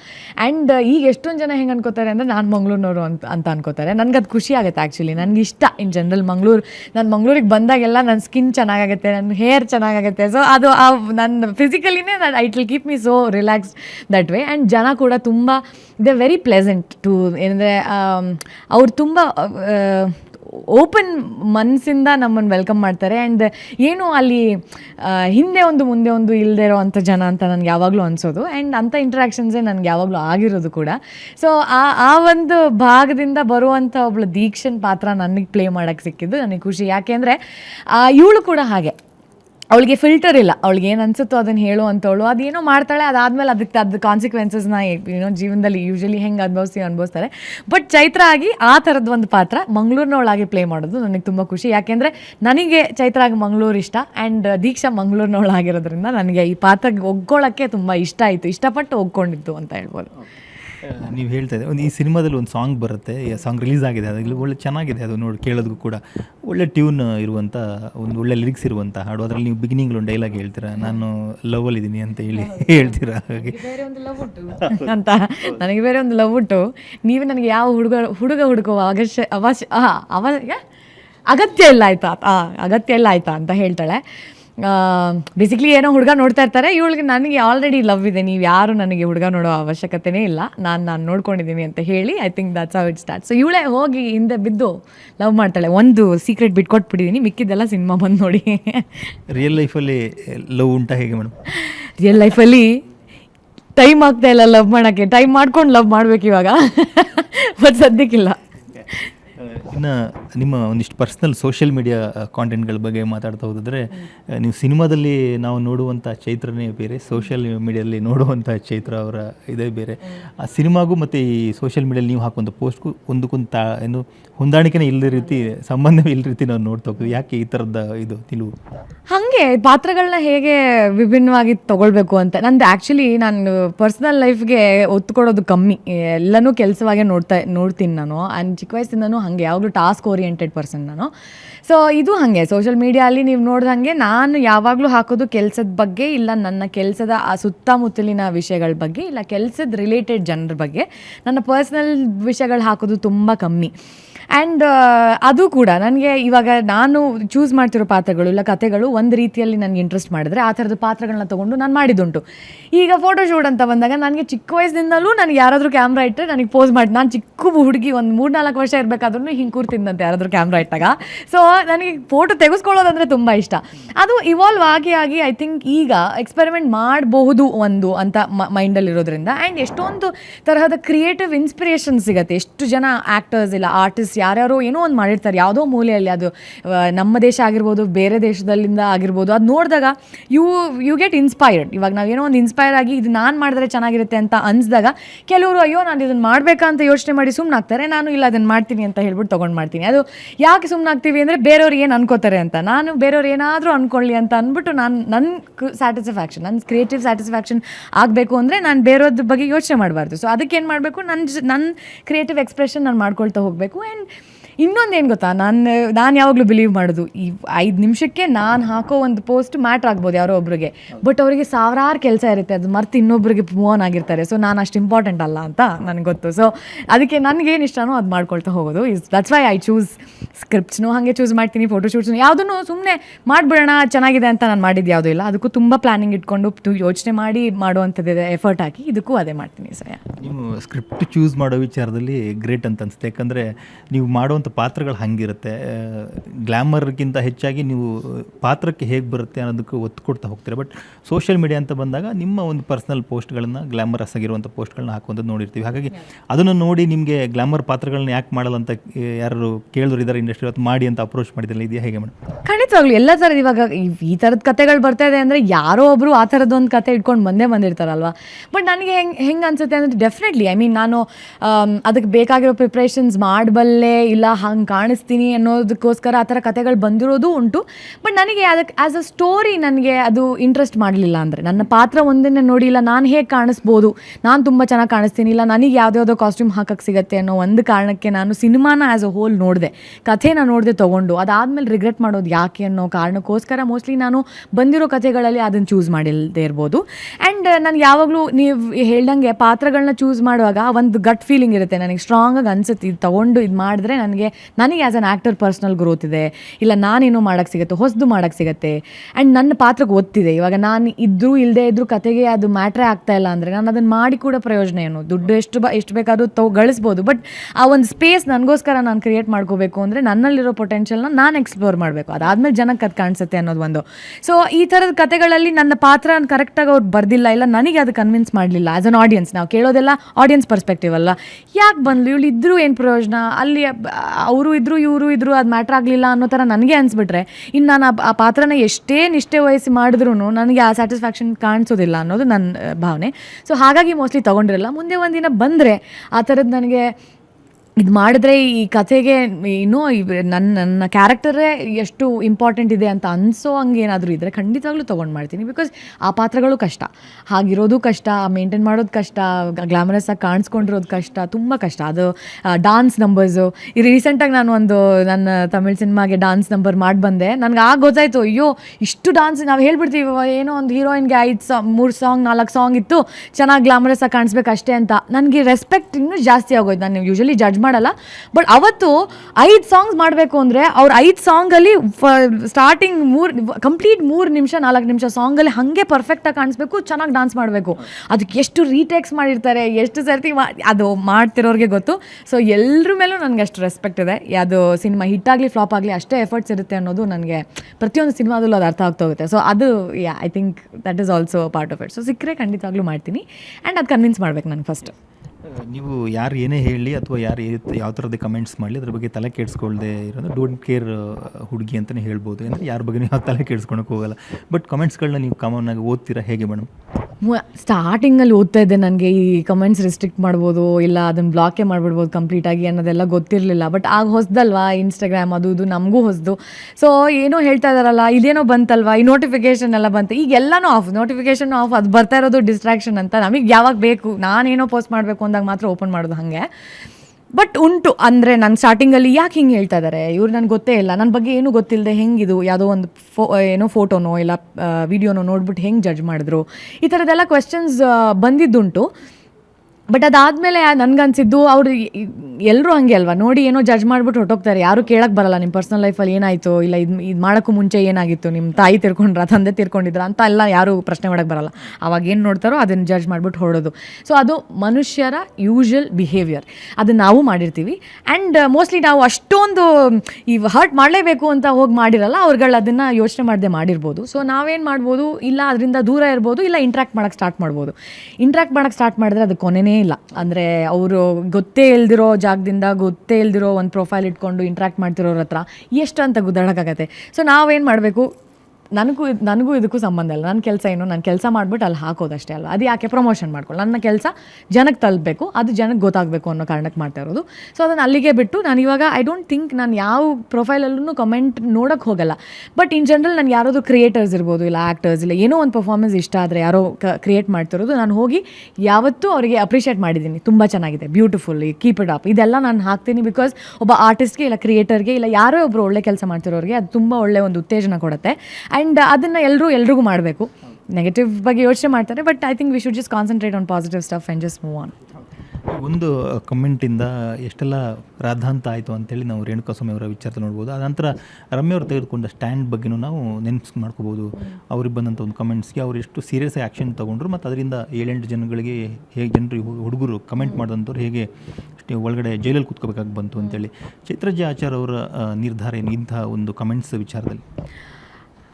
B: ಆ್ಯಂಡ್ ಈಗ ಎಷ್ಟೊಂದು ಜನ ಹೆಂಗೆ ಅನ್ಕೋತಾರೆ ಅಂದರೆ ನಾನು ಮಂಗಳೂರಿನವರು ಅಂತ ಅಂತ ಅನ್ಕೋತಾರೆ. ನನಗೆ ಅದು ಖುಷಿ ಆಗುತ್ತೆ ಆ್ಯಕ್ಚುಲಿ ನನಗೆ ಇಷ್ಟ ಇನ್ ಜನರಲ್ ಮಂಗಳೂರು. ನಾನು ಮಂಗಳೂರಿಗೆ ಬಂದಾಗೆಲ್ಲ ನನ್ನ ಸ್ಕಿನ್ ಚೆನ್ನಾಗಾಗುತ್ತೆ ನನ್ನ ಹೇರ್ ಚೆನ್ನಾಗಾಗುತ್ತೆ. ಸೊ ಅದು, ಆ ನನ್ನ ಫಿಸಿಕಲಿನೇ ನಾನು it will keep me so relax that way and ಜನ ಕೂಡ ತುಂಬ ದೇ ವೆರಿ ಪ್ಲೆಸೆಂಟ್ ಟು ಏನಂದರೆ ಅವ್ರು ತುಂಬ ಓಪನ್ ಮನಸ್ಸಿಂದ ನಮ್ಮನ್ನು ವೆಲ್ಕಮ್ ಮಾಡ್ತಾರೆ. ಆ್ಯಂಡ್ ಏನು ಅಲ್ಲಿ ಆ, ಹಿಂದೆ ಒಂದು ಮುಂದೆ ಒಂದು ಇಲ್ಲದೆ ಇರೋ ಅಂಥ ಜನ ಅಂತ ನನಗೆ ಯಾವಾಗಲೂ ಅನಿಸೋದು. ಆ್ಯಂಡ್ ಅಂಥ ಇಂಟ್ರಾಕ್ಷನ್ಸೇ ನನಗೆ ಯಾವಾಗಲೂ ಆಗಿರೋದು ಕೂಡ. ಸೊ ಆ ಆ ಒಂದು ಭಾಗದಿಂದ ಬರುವಂಥ ಒಬ್ಳು ದೀಕ್ಷನ್ ಪಾತ್ರ ನನಗೆ ಪ್ಲೇ ಮಾಡೋಕ್ಕೆ ಸಿಕ್ಕಿದ್ದು ನನಗೆ ಖುಷಿ. ಯಾಕೆಂದರೆ ಇವಳು ಕೂಡ ಹಾಗೆ. ಅವಳಿಗೆ ಫಿಲ್ಟರ್ ಇಲ್ಲ. ಅವಳಿಗೆ ಏನು ಅನ್ಸುತ್ತೋ ಅದನ್ನು ಹೇಳು ಅಂತವಳು. ಅದೇನೋ ಮಾಡ್ತಾಳೆ, ಅದಾದಮೇಲೆ ಅದಕ್ಕೆ ಅದು ಕಾನ್ಸಿಕ್ವೆನ್ಸಸ್ನ ಏನೋ ಜೀವನದಲ್ಲಿ ಯೂಶಲಿ ಹೆಂಗೆ ಅನುಭವಿಸಿ ಅನುಭವಿಸ್ತಾರೆ. ಬಟ್ ಚೈತ್ರ ಆಗಿ ಆ ಥರದ ಒಂದು ಪಾತ್ರ ಮಂಗಳೂರಿನವಳಾಗಿ ಪ್ಲೇ ಮಾಡೋದು ನನಗೆ ತುಂಬ ಖುಷಿ. ಯಾಕೆಂದರೆ ನನಗೆ ಚೈತ್ರ ಆಗಿ ಮಂಗಳೂರು ಇಷ್ಟ ಆ್ಯಂಡ್ ದೀಕ್ಷಾ ಮಂಗಳೂರಿನವಳಾಗಿರೋದ್ರಿಂದ ನನಗೆ ಈ ಪಾತ್ರಕ್ಕೆ ಒಗ್ಗೊಳ್ಳೋಕ್ಕೆ ತುಂಬ ಇಷ್ಟ ಆಯಿತು. ಇಷ್ಟಪಟ್ಟು ಒಗ್ಕೊಂಡಿದ್ದು ಅಂತ ಹೇಳ್ಬೋದು.
A: ನೀವು ಹೇಳ್ತಾ ಇದ್ದೆ. ಒಂದು ಈ ಸಿನಿಮಾದಲ್ಲಿ ಒಂದು ಸಾಂಗ್ ಬರುತ್ತೆ ಸಾಂಗ್ ರಿಲೀಸ್ ಆಗಿದೆ ಅದಾಗಲಿ ಒಳ್ಳೆ ಚೆನ್ನಾಗಿದೆ ಅದು ನೋಡಿ ಕೇಳೋದಕ್ಕೂ ಕೂಡ. ಒಳ್ಳೆ ಟ್ಯೂನ್ ಇರುವಂಥ ಒಂದು ಒಳ್ಳೆ ಲಿರಿಕ್ಸ್ ಇರುವಂಥ ಹಾಡು. ಅದರಲ್ಲಿ ನೀವು ಬಿಗಿನಿಂಗ್ ಒಂದು ಡೈಲಾಗ್ ಹೇಳ್ತೀರಾ? ನಾನು ಲವಲ್ಲಿ ಇದ್ದೀನಿ ಅಂತ ಹೇಳಿ ಹೇಳ್ತೀರಾ ಹಾಗೆ?
B: ಅಂತ. ನನಗೆ ಬೇರೆ ಒಂದು ಲವ್ ಉಂಟು. ನೀವು ನನಗೆ ಯಾವ ಹುಡುಗ ಹುಡುಗ ಹುಡುಕುವ ಅವಶ್ಯ ಅವಶ್ಯ ಆ, ಅವ ಅಗತ್ಯ ಇಲ್ಲ ಆಯ್ತಾ? ಆ, ಅಗತ್ಯ ಇಲ್ಲ ಆಯ್ತಾ ಅಂತ ಹೇಳ್ತಾಳೆ. ಬೇಸಿಕ್ಲಿ ಏನೋ ಹುಡುಗ ನೋಡ್ತಾ ಇರ್ತಾರೆ. ಇವಳಿಗೆ ನನಗೆ ಆಲ್ರೆಡಿ ಲವ್ ಇದೆ. ನೀವು ಯಾರು ನನಗೆ ಹುಡುಗ ನೋಡೋ ಅವಶ್ಯಕತೆನೇ ಇಲ್ಲ. ನಾನು ನಾನು ನೋಡ್ಕೊಂಡಿದ್ದೀನಿ ಅಂತ ಹೇಳಿ I think that's how it start so ಇವಳೇ ಹೋಗಿ ಹಿಂದೆ ಬಿದ್ದು ಲವ್ ಮಾಡ್ತಾಳೆ. ಒಂದು ಸೀಕ್ರೆಟ್ ಬಿಟ್ಕೊಟ್ಬಿಟ್ಟಿದ್ದೀನಿ ಮಿಕ್ಕಿದ್ದೆಲ್ಲ ಸಿನಿಮಾ ಬಂದು ನೋಡಿ.
A: ರಿಯಲ್ ಲೈಫಲ್ಲಿ ಲವ್ ಉಂಟಾ ಹೇಗೆ ಮೇಡಮ್
B: ರಿಯಲ್ ಲೈಫಲ್ಲಿ ಟೈಮ್ ಆಗ್ತಾ ಇಲ್ಲ ಲವ್ ಮಾಡೋಕ್ಕೆ. ಟೈಮ್ ಮಾಡ್ಕೊಂಡು ಲವ್ ಮಾಡ್ಬೇಕು ಇವಾಗ. *laughs* ಬಟ್ ಸದ್ಯಕ್ಕಿಲ್ಲ.
A: ಇನ್ನು ನಿಮ್ಮ ಒಂದಿಷ್ಟು ಪರ್ಸ್ನಲ್ ಸೋಷಿಯಲ್ ಮೀಡಿಯಾ ಕಾಂಟೆಂಟ್ಗಳ ಬಗ್ಗೆ ಮಾತಾಡ್ತಾ ಹೋದರೆ ನೀವು ಸಿನಿಮಾದಲ್ಲಿ ನಾವು ನೋಡುವಂಥ ಚೈತ್ರನೇ ಬೇರೆ ಸೋಷಿಯಲ್ ಮೀಡಿಯಲ್ಲಿ ನೋಡುವಂಥ ಚೈತ್ರ ಅವರ ಇದೇ ಬೇರೆ. ಆ ಸಿನಿಮಾಗೂ ಮತ್ತು ಈ ಸೋಷಿಯಲ್ ಮೀಡಿಯಲ್ಲಿ ನೀವು ಹಾಕುವಂಥ ಪೋಸ್ಟ್ಗೂ ಒಂದಕ್ಕೊಂದು ತಾ, ಏನು ಹೊಂದಾಣಿಕೆನೇ ಇಲ್ಲದ ರೀತಿ, ಸಂಬಂಧವೇ ಇಲ್ಲದ ರೀತಿ ನಾವು ನೋಡ್ತಾ ಹೋಗ್ತೀವಿ. ಯಾಕೆ ಈ ಥರದ ಇದು ನಿಲುವು
B: ಹಾಗೆ ಪಾತ್ರಗಳನ್ನ ಹೇಗೆ ವಿಭಿನ್ನವಾಗಿ ತಗೊಳ್ಬೇಕು ಅಂತ. ನಂದು ಆ್ಯಕ್ಚುಲಿ ನಾನು ಪರ್ಸ್ನಲ್ ಲೈಫ್ಗೆ ಒತ್ತು ಕೊಡೋದು ಕಮ್ಮಿ. ಎಲ್ಲನೂ ಕೆಲಸವಾಗೇ ನೋಡ್ತಾ, ನೋಡ್ತೀನಿ ನಾನು. ಆ್ಯಂಡ್ ಚಿಕ್ಕ ವಯಸ್ಸಿಂದನೂ ಹಾಗೆ. ಯಾವಾಗಲೂ ಟಾಸ್ಕ್ ಓರಿಯೆಂಟೆಡ್ ಪರ್ಸನ್ ನಾನು. ಸೊ ಇದು ಹಾಗೆ ಸೋಷಿಯಲ್ ಮೀಡಿಯಲ್ಲಿ ನೀವು ನೋಡ್ದಂಗೆ ನಾನು ಯಾವಾಗಲೂ ಹಾಕೋದು ಕೆಲಸದ ಬಗ್ಗೆ ಇಲ್ಲ ನನ್ನ ಕೆಲಸದ ಆ ಸುತ್ತಮುತ್ತಲಿನ ವಿಷಯಗಳ ಬಗ್ಗೆ ಇಲ್ಲ ಕೆಲಸದ ರಿಲೇಟೆಡ್ ಜನರ ಬಗ್ಗೆ. ನನ್ನ ಪರ್ಸ್ನಲ್ ವಿಷಯಗಳು ಹಾಕೋದು ತುಂಬ ಕಮ್ಮಿ. ಆ್ಯಂಡ್ ಅದು ಕೂಡ ನನಗೆ ಇವಾಗ ನಾನು ಚೂಸ್ ಮಾಡ್ತಿರೋ ಪಾತ್ರಗಳು ಇಲ್ಲ ಕತೆಗಳು ಒಂದು ರೀತಿಯಲ್ಲಿ ನನಗೆ ಇಂಟ್ರೆಸ್ಟ್ ಮಾಡಿದ್ರೆ ಆ ಥರದ ಪಾತ್ರಗಳನ್ನ ತೊಗೊಂಡು ನಾನು ಮಾಡಿದುಂಟು. ಈಗ ಫೋಟೋ ಶೂಟ್ ಅಂತ ಬಂದಾಗ ನನಗೆ ಚಿಕ್ಕ ವಯಸ್ಸಿನಿಂದಲೂ ನನಗೆ ಯಾರಾದರೂ ಕ್ಯಾಮ್ರಾ ಇಟ್ಟರೆ ನನಗೆ ಪೋಸ್ ಮಾಡಿ, ನಾನು ಚಿಕ್ಕ ಹುಡುಗಿ ಒಂದು ಮೂರು ನಾಲ್ಕು ವರ್ಷ ಇರಬೇಕಾದ್ರೂ ಹಿಂಗೆ ಕೂರ್ತಿದ್ದಂತೆ ಯಾರಾದರೂ ಕ್ಯಾಮ್ರಾ ಇಟ್ಟಾಗ. ಸೊ ನನಗೆ ಫೋಟೋ ತೆಗೆಸ್ಕೊಳ್ಳೋದಂದರೆ ತುಂಬ ಇಷ್ಟ. ಅದು ಇವಾಲ್ವ್ ಆಗಿ ಆಗಿ ಐ ಥಿಂಕ್ ಈಗ ಎಕ್ಸ್ಪೆರಿಮೆಂಟ್ ಮಾಡಬಹುದು ಒಂದು ಅಂತ ಮೈಂಡಲ್ಲಿ ಇರೋದ್ರಿಂದ ಆ್ಯಂಡ್ ಎಷ್ಟೊಂದು ತರಹದ ಕ್ರಿಯೇಟಿವ್ ಇನ್ಸ್ಪಿರೇಷನ್ ಸಿಗುತ್ತೆ. ಎಷ್ಟು ಜನ ಆ್ಯಕ್ಟರ್ಸ್ ಇಲ್ಲ ಆರ್ಟಿಸ್ಟ್ ಯಾರ್ಯಾರೋ ಏನೋ ಒಂದು ಮಾಡಿರ್ತಾರೆ. ಯಾವುದೋ ಮೂಲೆಯಲ್ಲಿ ಅದು ನಮ್ಮ ದೇಶ ಆಗಿರ್ಬೋದು, ಬೇರೆ ದೇಶದಲ್ಲಿಂದ ಆಗಿರ್ಬೋದು, ಅದು ನೋಡಿದಾಗ ಯು ಯು ಗೆಟ್ ಇನ್ಸ್ಪೈರ್ಡ್ ಇವಾಗ ನಾವು ಏನೋ ಒಂದು ಇನ್ಸ್ಪೈರ್ ಆಗಿ ಇದು ನಾನು ಮಾಡಿದ್ರೆ ಚೆನ್ನಾಗಿರುತ್ತೆ ಅಂತ ಅನ್ಸ್ದಾಗ ಕೆಲವರು, ಅಯ್ಯೋ, ನಾನು ಇದನ್ನು ಮಾಡಬೇಕಾ? ಅಂತ ಯೋಚನೆ ಮಾಡಿ ಸುಮ್ಮನಾಗ್ತಾರೆ ನಾನು ಇಲ್ಲ ಅದನ್ನು ಮಾಡ್ತೀನಿ ಅಂತ ಹೇಳ್ಬಿಟ್ಟು ತೊಗೊಂಡು ಮಾಡ್ತೀನಿ. ಅದು ಯಾಕೆ ಸುಮ್ಮನಾಗ್ತೀವಿ ಅಂದರೆ ಬೇರೆಯವ್ರು ಏನು ಅನ್ಕೋತಾರೆ ಅಂತ. ನಾನು ಬೇರೆಯವ್ರು ಏನಾದರೂ ಅನ್ಕೊಳ್ಳಿ ಅಂತ ಅಂದ್ಬಿಟ್ಟು ನಾನು ನನ್ನ ಸ್ಯಾಟಿಸ್ಫ್ಯಾಕ್ಷನ್ ನನ್ನ ಕ್ರಿಯೇಟಿವ್ ಸ್ಯಾಟಿಸ್ಫ್ಯಾಕ್ಷನ್ ಆಗಬೇಕು ಅಂದರೆ ನಾನು ಬೇರೆಯವ್ರ ಬಗ್ಗೆ ಯೋಚನೆ ಮಾಡಬಾರ್ದು. ಸೊ ಅದಕ್ಕೆ ಏನು ಮಾಡಬೇಕು ನನ್ನ ನನ್ನ ಕ್ರಿಯೇಟಿವ್ ಎಕ್ಸ್ಪ್ರೆಷನ್ ನಾನು ಮಾಡ್ಕೊಳ್ತಾ ಹೋಗಬೇಕು. ಆ್ಯಂಡ್ ಇನ್ನೊಂದು ಏನು ಗೊತ್ತಾ? ನಾನು ನಾನು ಯಾವಾಗಲೂ ಬಿಲೀವ್ ಮಾಡೋದು, ಈ ಐದು ನಿಮಿಷಕ್ಕೆ ನಾನು ಹಾಕೋ ಒಂದು ಪೋಸ್ಟ್ ಮ್ಯಾಟ್ರ್ ಆಗ್ಬೋದು ಯಾರೋ ಒಬ್ರಿಗೆ. ಬಟ್ ಅವರಿಗೆ ಸಾವಿರಾರು ಕೆಲಸ ಇರುತ್ತೆ, ಅದು ಮರ್ತು ಇನ್ನೊಬ್ರಿಗೆ ಮೂವ್ ಆನ್ ಆಗಿರ್ತಾರೆ. ಸೊ ನಾನು ಅಷ್ಟು ಇಂಪಾರ್ಟೆಂಟ್ ಅಲ್ಲ ಅಂತ ನನಗೆ ಗೊತ್ತು. ಸೊ ಅದಕ್ಕೆ ನನಗೇನು ಇಷ್ಟನೋ ಅದು ಮಾಡ್ಕೊಳ್ತಾ ಹೋಗೋದು. Is that's why I choose ಸ್ಕ್ರಿಪ್ಟ್ಸ್ನೂ ಹಾಗೆ ಚೂಸ್ ಮಾಡ್ತೀನಿ ಫೋಟೋಶೂಟ್ಸ್ನು ಯಾವುದನ್ನು ಸುಮ್ಮನೆ ಮಾಡಿಬಿಡೋಣ, ಚೆನ್ನಾಗಿದೆ ಅಂತ ನಾನು ಮಾಡಿದ್ದು ಯಾವುದೂ ಇಲ್ಲ. ಅದಕ್ಕೂ ತುಂಬ ಪ್ಲಾನಿಂಗ್ ಇಟ್ಕೊಂಡು ಯೋಚನೆ ಮಾಡಿ ಮಾಡುವಂಥದ್ದಿದೆ ಎಫರ್ಟ್ ಹಾಕಿ ಇದಕ್ಕೂ ಅದೇ ಮಾಡ್ತೀನಿ ಸರ್
A: ನೀವು ಸ್ಕ್ರಿಪ್ಟ್ ಚೂಸ್ ಮಾಡೋ ವಿಚಾರದಲ್ಲಿ ಗ್ರೇಟ್ ಅಂತ ಅನ್ಸುತ್ತೆ. ಯಾಕಂದರೆ ನೀವು ಮಾಡುವಂಥ ಪಾತ್ರಗಳು ಹಂಗಿರುತ್ತೆ. ಗ್ಲ್ಯಾಮರ್ಗಿಂತ ಹೆಚ್ಚಾಗಿ ನೀವು ಪಾತ್ರಕ್ಕೆ ಹೇಗೆ ಬರುತ್ತೆ ಅನ್ನೋದಕ್ಕೆ ಒತ್ತು ಕೊಡ್ತಾ ಹೋಗ್ತೀರಾ. ಬಟ್ ಸೋಷಿಯಲ್ ಮೀಡಿಯಾ ಅಂತ ಬಂದಾಗ ನಿಮ್ಮ ಒಂದು ಪರ್ಸ್ನಲ್ ಪೋಸ್ಟ್ಗಳನ್ನು ಗ್ಲ್ಯಾಮರಸ್ ಆಗಿರುವಂಥ ಪೋಸ್ಟ್ಗಳನ್ನ ಹಾಕುವಂಥದ್ದು ನೋಡಿರ್ತೀವಿ. ಹಾಗಾಗಿ ಅದನ್ನು ನೋಡಿ ನಿಮಗೆ ಗ್ಲ್ಯಾಮರ್ ಪಾತ್ರಗಳನ್ನ ಯಾಕೆ ಮಾಡಲ್ಲ ಅಂತ ಯಾರು ಕೇಳಿದ್ರು ಇದ್ದಾರೆ ಇಂಡಸ್ಟ್ರಿ ಇವತ್ತು ಮಾಡಿ ಅಂತ ಅಪ್ರೋಚ್ ಮಾಡಿದ್ರಲ್ಲ, ಇದೆಯಾ ಹೇಗೆ ಮೇಡಮ್?
B: ಖಂಡಿತವಾಗ್ಲೂ ಎಲ್ಲ ಥರದ ಇವಾಗ ಈ- ಈ ಥರದ ಕತೆಗಳು ಬರ್ತಾ ಇದೆ ಅಂದರೆ ಯಾರೋ ಒಬ್ಬರು ಆ ಥರದ್ದೊಂದು ಕತೆ ಇಟ್ಕೊಂಡು ಬಂದೇ ಬಂದಿರ್ತಾರಲ್ವ. ಬಟ್ ನನಗೆ ಹೆಂಗೆ ಹೆಂಗೆ ಅನ್ಸುತ್ತೆ ಅಂದರೆ ಡೆಫಿನೆಟ್ಲಿ ಐ ಮೀನ್ ನಾನು ಅದಕ್ಕೆ ಬೇಕಾಗಿರೋ ಪ್ರಿಪ್ರೇಷನ್ಸ್ ಮಾಡಬಲ್ಲೆ ಇಲ್ಲ ಹಂಗೆ ಕಾಣಿಸ್ತೀನಿ ಅನ್ನೋದಕ್ಕೋಸ್ಕರ ಆ ಥರ ಕತೆಗಳು ಬಂದಿರೋದು ಉಂಟು. ಬಟ್ ನನಗೆ ಅದಕ್ಕೆ ಆ್ಯಸ್ ಅ ಸ್ಟೋರಿ ನನಗೆ ಅದು ಇಂಟ್ರೆಸ್ಟ್ ಮಾಡಲಿಲ್ಲ ಅಂದರೆ, ನನ್ನ ಪಾತ್ರ ಒಂದನ್ನೇ ನೋಡಿಲ್ಲ ನಾನು ಹೇಗೆ ಕಾಣಿಸ್ಬೋದು, ನಾನು ತುಂಬ ಚೆನ್ನಾಗಿ ಕಾಣಿಸ್ತೀನಿ, ಇಲ್ಲ ನನಗೆ ಯಾವುದ್ಯಾವುದೋ ಕಾಸ್ಟ್ಯೂಮ್ ಹಾಕಕ್ಕೆ ಸಿಗುತ್ತೆ ಅನ್ನೋ ಒಂದು ಕಾರಣಕ್ಕೆ ನಾನು ಸಿನಿಮಾನ ಆ್ಯಸ್ ಅ ಹೋಲ್ ನೋಡಿದೆ. ಕಥೆನ ನೋಡಿದೆ ತೊಗೊಂಡು, ಅದಾದಮೇಲೆ ರಿಗ್ರೆಟ್ ಮಾಡೋದು ಯಾಕೆ ಅನ್ನೋ ಕಾರಣಕ್ಕೋಸ್ಕರ ಮೋಸ್ಟ್ಲಿ ನಾನು ಬಂದಿರೋ ಕಥೆಗಳಲ್ಲಿ ಅದನ್ನು ಚೂಸ್ ಮಾಡಿಲ್ಲದೆ ಇರ್ಬೋದು. ಆ್ಯಂಡ್ ನಾನು ಯಾವಾಗಲೂ ನೀವು ಹೇಳ್ದಂಗೆ ಪಾತ್ರಗಳನ್ನ ಚೂಸ್ ಮಾಡುವಾಗ ಒಂದು ಗಟ್ ಫೀಲಿಂಗ್ ಇರುತ್ತೆ, ನನಗೆ ಸ್ಟ್ರಾಂಗಾಗಿ ಅನ್ಸುತ್ತೆ, ಇದು ತೊಗೊಂಡು ಇದು ಮಾಡಿದ್ರೆ ನನಗೆ ನನಗೆ as an actor personal growth ಇದೆ. ಇಲ್ಲ, ನಾನೇನೋ ಮಾಡೋಕ್ಕೆ ಸಿಗುತ್ತೆ, ಹೊಸದು ಮಾಡೋಕ್ಕೆ ಸಿಗುತ್ತೆ. ಆ್ಯಂಡ್ ನನ್ನ ಪಾತ್ರಕ್ಕೆ ಒತ್ತಿದೆ. ಇವಾಗ ನಾನು ಇದ್ದರೂ ಇಲ್ಲದೆ ಇದ್ರೂ ಕತೆಗೆ ಅದು ಮ್ಯಾಟ್ರೇ ಆಗ್ತಾ ಇಲ್ಲ ಅಂದರೆ ನಾನು ಅದನ್ನು ಮಾಡಿ ಕೂಡ ಪ್ರಯೋಜನ ಏನು? ದುಡ್ಡು ಎಷ್ಟು ಬ, ಎಷ್ಟು ಬೇಕಾದರೂ ತೊ, ಗಳಿಸ್ಬೋದು. ಬಟ್ ಆ ಒಂದು ಸ್ಪೇಸ್ ನನಗೋಸ್ಕರ ನಾನು ಕ್ರಿಯೇಟ್ ಮಾಡ್ಕೋಬೇಕು ಅಂದರೆ ನನ್ನಲ್ಲಿರೋ ಪೊಟೆನ್ಷಿಯಲ್ನ ನಾನು ಎಕ್ಸ್ಪ್ಲೋರ್ ಮಾಡಬೇಕು. ಅದಾದಮೇಲೆ ಜನಕ್ಕೆ ಅದು ಕಾಣಿಸುತ್ತೆ ಅನ್ನೋದು ಒಂದು. ಸೊ ಈ ಥರದ ಕತೆಗಳಲ್ಲಿ ನನ್ನ ಪಾತ್ರ ಕರೆಕ್ಟಾಗಿ ಅವ್ರು ಬರ್ದಿಲ್ಲ. ಇಲ್ಲ, ನನಗೆ ಅದು ಕನ್ವಿನ್ಸ್ ಮಾಡಲಿಲ್ಲ ಆ್ಯಸ್ ಅನ್ ಆಡಿಯನ್ಸ್ ನಾವು ಕೇಳೋದೆಲ್ಲ ಆಡಿಯನ್ಸ್ ಪರ್ಸ್ಪೆಕ್ಟಿವ್ ಅಲ್ಲ. ಯಾಕೆ ಬಂದ್ಲು? ಇವಳು ಇದ್ರೂ ಏನು ಪ್ರಯೋಜನ? ಅಲ್ಲಿ ಅವರು ಇದ್ರು, ಇವರು ಇದ್ರು, ಅದು ಮ್ಯಾಟ್ರ್ ಆಗಲಿಲ್ಲ ಅನ್ನೋ ಥರ ನನಗೆ ಅನಿಸ್ಬಿಟ್ರೆ ಇನ್ನು ನಾನು ಆ- ಪಾತ್ರನ ಎಷ್ಟೇ ನಿಷ್ಠೆ ವಹಿಸಿ ಮಾಡಿದ್ರೂ ನನಗೆ ಆ ಸ್ಯಾಟಿಸ್ಫ್ಯಾಕ್ಷನ್ ಕಾಣಿಸೋದಿಲ್ಲ ಅನ್ನೋದು ನನ್ನ ಭಾವನೆ. ಸೊ ಹಾಗಾಗಿ ಮೋಸ್ಟ್ಲಿ ತೊಗೊಂಡಿರಲ್ಲ. ಮುಂದೆ ಒಂದಿನ ಬಂದರೆ ಆ ಥರದ್ದು ನನಗೆ ಇದು ಮಾಡಿದ್ರೆ ಈ ಕಥೆಗೆ ಇನ್ನೂ ನನ್ನ ನನ್ನ ಕ್ಯಾರೆಕ್ಟರೇ ಎಷ್ಟು ಇಂಪಾರ್ಟೆಂಟ್ ಇದೆ ಅಂತ ಅನಿಸೋ ಹಂಗೆ ಏನಾದರೂ ಇದ್ದರೆ ಖಂಡಿತವಾಗ್ಲೂ ತೊಗೊಂಡು ಮಾಡ್ತೀನಿ. ಬಿಕಾಸ್ ಆ ಪಾತ್ರಗಳು ಕಷ್ಟ. ಹಾಗಿರೋದು ಕಷ್ಟ ಮೇಂಟೈನ್ ಮಾಡೋದು ಕಷ್ಟ ಗ್ಲಾಮರಸ್ ಆಗಿ ಕಾಣಿಸ್ಕೊಂಡಿರೋದು ಕಷ್ಟ, ತುಂಬ ಕಷ್ಟ. ಅದು ಡಾನ್ಸ್ ನಂಬರ್ಸು ಈ ರೀಸೆಂಟಾಗಿ ನಾನು ಒಂದು ನನ್ನ ತಮಿಳ್ ಸಿನಿಮಾಗೆ ಡಾನ್ಸ್ ನಂಬರ್ ಮಾಡಿ ಬಂದೆ ನನಗೆ ಆಗ ಗೊತ್ತಾಯ್ತು, ಅಯ್ಯೋ, ಇಷ್ಟು ಡಾನ್ಸ್ ನಾವು ಹೇಳ್ಬಿಡ್ತೀವಿ, ಏನೋ ಒಂದು ಹೀರೋಯಿನ್ಗೆ ಐದು ಸಾ ಮೂರು ಸಾಂಗ್ ನಾಲ್ಕು ಸಾಂಗ್ ಇತ್ತು, ಚೆನ್ನಾಗಿ ಗ್ಲಾಮರಸ್ ಆಗಿ ಕಾಣಿಸ್ಬೇಕು ಅಷ್ಟೇ ಅಂತ. ನನಗೆ ರೆಸ್ಪೆಕ್ಟ್ ಇನ್ನೂ ಜಾಸ್ತಿ ಆಗೋಯ್ತು. ನಾನು ಯೂಶಲಿ ಜಡ್ಜ್ ಮಾಡಲ್ಲ. ಬಟ್ ಅವತ್ತು ಐದು ಸಾಂಗ್ಸ್ ಮಾಡಬೇಕು ಅಂದರೆ ಅವ್ರು ಐದು ಸಾಂಗಲ್ಲಿ ಸ್ಟಾರ್ಟಿಂಗ್ ಮೂರು ಕಂಪ್ಲೀಟ್ ಮೂರು ನಿಮಿಷ, ನಾಲ್ಕು ನಿಮಿಷ ಸಾಂಗಲ್ಲಿ ಹಾಗೆ ಪರ್ಫೆಕ್ಟಾಗಿ ಕಾಣಿಸ್ಬೇಕು, ಚೆನ್ನಾಗಿ ಡಾನ್ಸ್ ಮಾಡಬೇಕು. ಅದಕ್ಕೆ ಎಷ್ಟು ರೀಟೇಕ್ಸ್ ಮಾಡಿರ್ತಾರೆ, ಎಷ್ಟು ಸರ್ತಿ ಅದು ಮಾಡ್ತಿರೋರಿಗೆ ಗೊತ್ತು. ಸೊ ಎಲ್ಲರ ಮೇಲೂ ನನಗೆ ಅಷ್ಟು ರೆಸ್ಪೆಕ್ಟ್ ಇದೆ. ಅದು ಸಿನಿಮಾ ಹಿಟ್ ಆಗಲಿ ಫ್ಲಾಪ್ ಆಗಲಿ ಅಷ್ಟೇ ಎಫರ್ಟ್ಸ್ ಇರುತ್ತೆ ಅನ್ನೋದು ನನಗೆ ಪ್ರತಿಯೊಂದು ಸಿನಿಮಾದಲ್ಲೂ ಅದು ಅರ್ಥ ಆಗ್ತಾ ಹೋಗುತ್ತೆ. ಸೊ ಅದು I think that is also part of it so ಸಿಕ್ಕರೆ ಖಂಡಿತವಾಗ್ಲೂ ಮಾಡ್ತೀನಿ. ಆ್ಯಂಡ್ ಅದು ಕನ್ವಿನ್ಸ್ ಮಾಡ್ಬೇಕು ನನಗೆ ಫಸ್ಟ್
A: ನೀವು ಯಾರು ಏನೇ ಹೇಳಿ ಅಥವಾ ಯಾರು ಯಾವ ಥರದ ಕಮೆಂಟ್ಸ್ ಮಾಡಲಿ, ಅದ್ರ ಬಗ್ಗೆ ತಲೆ ಕೆಡಿಸ್ಕೊಳ್ದೆ ಇರೋದು. ಡೋಂಟ್ ಕೇರ್ ಹುಡುಗಿ ಅಂತಲೇ ಹೇಳ್ಬೋದು. ಅಂದರೆ ಯಾರ ಬಗ್ಗೆ ಯಾವ ತಲೆ ಕೆಡಿಸ್ಕೊಳಕ್ಕೆ ಹೋಗಲ್ಲ. ಬಟ್ ಕಮೆಂಟ್ಸ್ಗಳನ್ನ ನೀವು ಕಾಮನ್ ಆಗಿ ಓದ್ತೀರಾ ಹೇಗೆ ಮೇಡಮ್
B: ಸ್ಟಾರ್ಟಿಂಗಲ್ಲಿ ಓದ್ತಾ ಇದ್ದೆ ನನಗೆ ಈ ಕಮೆಂಟ್ಸ್ ರಿಸ್ಟ್ರಿಕ್ಟ್ ಮಾಡ್ಬೋದು, ಇಲ್ಲ ಅದನ್ನು ಬ್ಲಾಕೇ ಮಾಡಿಬಿಡ್ಬೋದು ಕಂಪ್ಲೀಟಾಗಿ ಅನ್ನೋದೆಲ್ಲ ಗೊತ್ತಿರಲಿಲ್ಲ. ಬಟ್ ಆಗ ಹೊಸದಲ್ವಾ ಇನ್ಸ್ಟಾಗ್ರಾಮ್ ಅದು ಇದು ನಮಗೂ ಹೊಸದು. ಸೊ ಏನೋ ಹೇಳ್ತಾ ಇದಾರಲ್ಲ, ಇದೇನೋ ಬಂತಲ್ವಾ, ಈ ನೋಟಿಫಿಕೇಶನ್ ಎಲ್ಲ ಬಂತು. ಈಗ ಎಲ್ಲನೂ ಆಫ್ ನೋಟಿಫಿಕೇಶನ್ ಆಫ್ ಅದು ಬರ್ತಾ ಇರೋದು ಡಿಸ್ಟ್ರಾಕ್ಷನ್ ಅಂತ ನಮಗೆ ಯಾವಾಗ ಬೇಕು ನಾನೇನೋ ಪೋಸ್ಟ್ ಮಾಡಬೇಕು ಅಂದಾಗ ಮಾತ್ರ ಓಪನ್ ಮಾಡೋದು ಹಾಗೆ. ಬಟ್ ಉಂಟು. ಅಂದರೆ ನಾನು ಸ್ಟಾರ್ಟಿಂಗಲ್ಲಿ ಯಾಕೆ ಹಿಂಗೆ ಹೇಳ್ತಾ ಇದ್ದಾರೆ ಇವ್ರು ನನಗೆ ಗೊತ್ತೇ ಇಲ್ಲ. ನನ್ನ ಬಗ್ಗೆ ಏನೂ ಗೊತ್ತಿಲ್ಲದೆ ಹೆಂಗಿದು? ಯಾವುದೋ ಒಂದು ಫೋ, ಏನೋ ಫೋಟೋನೋ ಇಲ್ಲ ವಿಡಿಯೋನೋ ನೋಡ್ಬಿಟ್ಟು ಹೆಂಗೆ ಜಡ್ಜ್ ಮಾಡಿದ್ರು? ಈ ಥರದ್ದೆಲ್ಲ ಕ್ವೆಶನ್ಸ್ ಬಂದಿದ್ದುಂಟು. ಬಟ್ ಅದಾದಮೇಲೆ ನನಗನ್ಸಿದ್ದು ಅವ್ರು ಎಲ್ಲರೂ ಹಂಗೆ ಅಲ್ವಾ? ನೋಡಿ ಏನೋ ಜಡ್ಜ್ ಮಾಡಿಬಿಟ್ಟು ಹೊಟ್ಟೋಗ್ತಾರೆ ಯಾರು ಕೇಳಕ್ಕೆ ಬರಲ್ಲ. ನಿಮ್ಮ ಪರ್ಸನಲ್ ಲೈಫಲ್ಲಿ ಏನಾಯಿತು? ಇಲ್ಲ ಇದು ಇದು ಮಾಡೋಕ್ಕೂ ಮುಂಚೆ ಏನಾಗಿತ್ತು? ನಿಮ್ಮ ತಾಯಿ ತಿರ್ಕೊಂಡ್ರ? ತಂದೆ ತಿರ್ಕೊಂಡಿದ್ರ? ಅಂತ ಎಲ್ಲ ಯಾರು ಪ್ರಶ್ನೆ ಮಾಡಕ್ಕೆ ಬರಲ್ಲ. ಅವಾಗ ಏನು ನೋಡ್ತಾರೋ ಅದನ್ನು ಜಡ್ಜ್ ಮಾಡಿಬಿಟ್ಟು ಹೊಡೋದು ಸೊ ಅದು ಮನುಷ್ಯರ ಯೂಶುವಲ್ ಬಿಹೇವಿಯರ್ ಅದು ನಾವು ಮಾಡಿರ್ತೀವಿ. ಆ್ಯಂಡ್ ಮೋಸ್ಟ್ಲಿ ನಾವು ಅಷ್ಟೊಂದು, ಈ ಹರ್ಟ್ ಮಾಡಲೇಬೇಕು ಅಂತ ಹೋಗಿ ಮಾಡಿರಲ್ಲ, ಅವ್ರುಗಳು ಅದನ್ನು ಯೋಚನೆ ಮಾಡದೆ ಮಾಡಿರ್ಬೋದು. ಸೊ ನಾವೇನು ಮಾಡ್ಬೋದು? ಇಲ್ಲ, ಅದರಿಂದ ದೂರ ಇರ್ಬೋದು, ಇಲ್ಲ ಇಂಟ್ರ್ಯಾಕ್ಟ್ ಮಾಡೋಕ್ಕೆ ಸ್ಟಾರ್ಟ್ ಮಾಡ್ಬೋದು. ಇಂಟ್ರ್ಯಾಕ್ಟ್ ಮಾಡೋಕ್ಕೆ ಸ್ಟಾರ್ಟ್ ಮಾಡಿದ್ರೆ ಅದು ಕೊನೆನೇ ಇಲ್ಲ. ಅಂದರೆ ಅವರು ಗೊತ್ತೇ ಇಲ್ದಿರೋ ಜಾಗದಿಂದ ಗೊತ್ತೇ ಇಲ್ದಿರೋ ಒಂದು ಪ್ರೊಫೈಲ್ ಇಟ್ಕೊಂಡು ಇಂಟ್ರ್ಯಾಕ್ಟ್ ಮಾಡ್ತಿರೋರ ಹತ್ರ ಎಷ್ಟು ಅಂತ ಗುದ್ದಾಡೋಕ್ಕಾಗತ್ತೆ. ಸೊ ನಾವೇನು ಮಾಡಬೇಕು? ನನಗೂ ಇದು ನನಗೂ ಇದಕ್ಕೂ ಸಂಬಂಧ ಇಲ್ಲ. ನನ್ನ ಕೆಲಸ ಏನು? ನಾನು ಕೆಲಸ ಮಾಡ್ಬಿಟ್ಟು ಅಲ್ಲಿ ಹಾಕೋದಷ್ಟೇ ಅಲ್ವಾ? ಅದು ಯಾಕೆ ಪ್ರಮೋಷನ್ ಮಾಡ್ಕೊಳ್ಳಿ ನನ್ನ ಕೆಲಸ ಜನಕ್ಕೆ ತಲುಪಬೇಕು, ಅದು ಜನಕ್ಕೆ ಗೊತ್ತಾಗಬೇಕು ಅನ್ನೋ ಕಾರಣಕ್ಕೆ ಮಾಡ್ತಾ ಇರೋದು. ಸೊ ಅದನ್ನು ಅಲ್ಲಿಗೆ ಬಿಟ್ಟು ನಾನು ಇವಾಗ ಐ ಡೋಂಟ್ ಥಿಂಕ್ ನಾನು ಯಾವ ಪ್ರೊಫೈಲಲ್ಲೂ ಕಮೆಂಟ್ ನೋಡೋಕ್ಕೆ ಹೋಗಲ್ಲ. ಬಟ್ ಇನ್ ಜನರಲ್ ನಾನು ಯಾರಾದರೂ ಕ್ರಿಯೇಟರ್ಸ್ ಇರ್ಬೋದು, ಇಲ್ಲ ಆ್ಯಕ್ಟರ್ಸ್ ಇಲ್ಲ ಏನೋ ಒಂದು ಪರ್ಫಾರ್ಮೆನ್ಸ್ ಇಷ್ಟ ಆದರೆ ಯಾರೋ ಕ್ರಿಯೇಟ್ ಮಾಡ್ತಿರೋದು, ನಾನು ಹೋಗಿ ಯಾವತ್ತೂ ಅವರಿಗೆ ಅಪ್ರಿಷಿಯೇಟ್ ಮಾಡಿದ್ದೀನಿ. ತುಂಬ ಚೆನ್ನಾಗಿದೆ ಬ್ಯೂಟಿಫುಲ್ ಕೀಪ್ ಇಟ್ ಅಪ್ ಇದೆಲ್ಲ ನಾನು ಹಾಕ್ತೀನಿ ಬಿಕಾಸ್ ಒಬ್ಬ ಆರ್ಟಿಸ್ಟ್ಗೆ ಇಲ್ಲ ಕ್ರಿಯೇಟರ್ಗೆ ಇಲ್ಲ ಯಾರೋ ಒಬ್ಬರು ಒಳ್ಳೆ ಕೆಲಸ ಮಾಡ್ತಿರೋರಿಗೆ ಅದು ತುಂಬ ಒಳ್ಳೆ ಒಂದು ಉತ್ತೇಜನ ಕೊಡುತ್ತೆ. ಆ್ಯಂಡ್ ಅದನ್ನು ಎಲ್ಲರೂ ಎಲ್ರಿಗೂ ಮಾಡಬೇಕು. ನೆಗೆಟಿವ್ ಬಗ್ಗೆ ಯೋಚನೆ ಮಾಡ್ತಾರೆ but I think we should just concentrate on positive stuff and just move on
A: ಒಂದು ಕಮೆಂಟಿಂದ ಎಷ್ಟೆಲ್ಲ ರಾಧಾಂತ ಆಯಿತು ಅಂತೇಳಿ ನಾವು ರೇಣುಕಾಸ್ವಾಮಿ ಅವರ ವಿಚಾರ ನೋಡ್ಬೋದು. ರಮ್ಯ ಅವರು ತೆಗೆದುಕೊಂಡ ಸ್ಟ್ಯಾಂಡ್ ಬಗ್ಗೆನೂ ನಾವು ನೆನ್ಸ್ ಮಾಡ್ಕೋಬೋದು. ಅವ್ರಿಗೆ ಬಂದಂಥ ಒಂದು ಕಮೆಂಟ್ಸ್ಗೆ ಅವ್ರು ಎಷ್ಟು ಸೀರಿಯಸ್ ಆ್ಯಕ್ಷನ್ ತೊಗೊಂಡ್ರು ಮತ್ತು ಅದರಿಂದ ಏಳೆಂಟು ಜನಗಳಿಗೆ ಹೇಗೆ ಜನರು, ಹುಡುಗರು ಕಮೆಂಟ್ ಮಾಡಿದಂಥವ್ರು ಹೇಗೆ ಒಳಗಡೆ ಜೈಲಲ್ಲಿ ಕೂತ್ಕೋಬೇಕಾಗಿ ಬಂತು ಅಂತೇಳಿ. ಚೈತ್ರಜ್ಯ ಆಚಾರ್ ಅವರ ನಿರ್ಧಾರ ಏನು? ಇಂತಹ ಒಂದು ಕಮೆಂಟ್ಸ್ ವಿಚಾರದಲ್ಲಿ.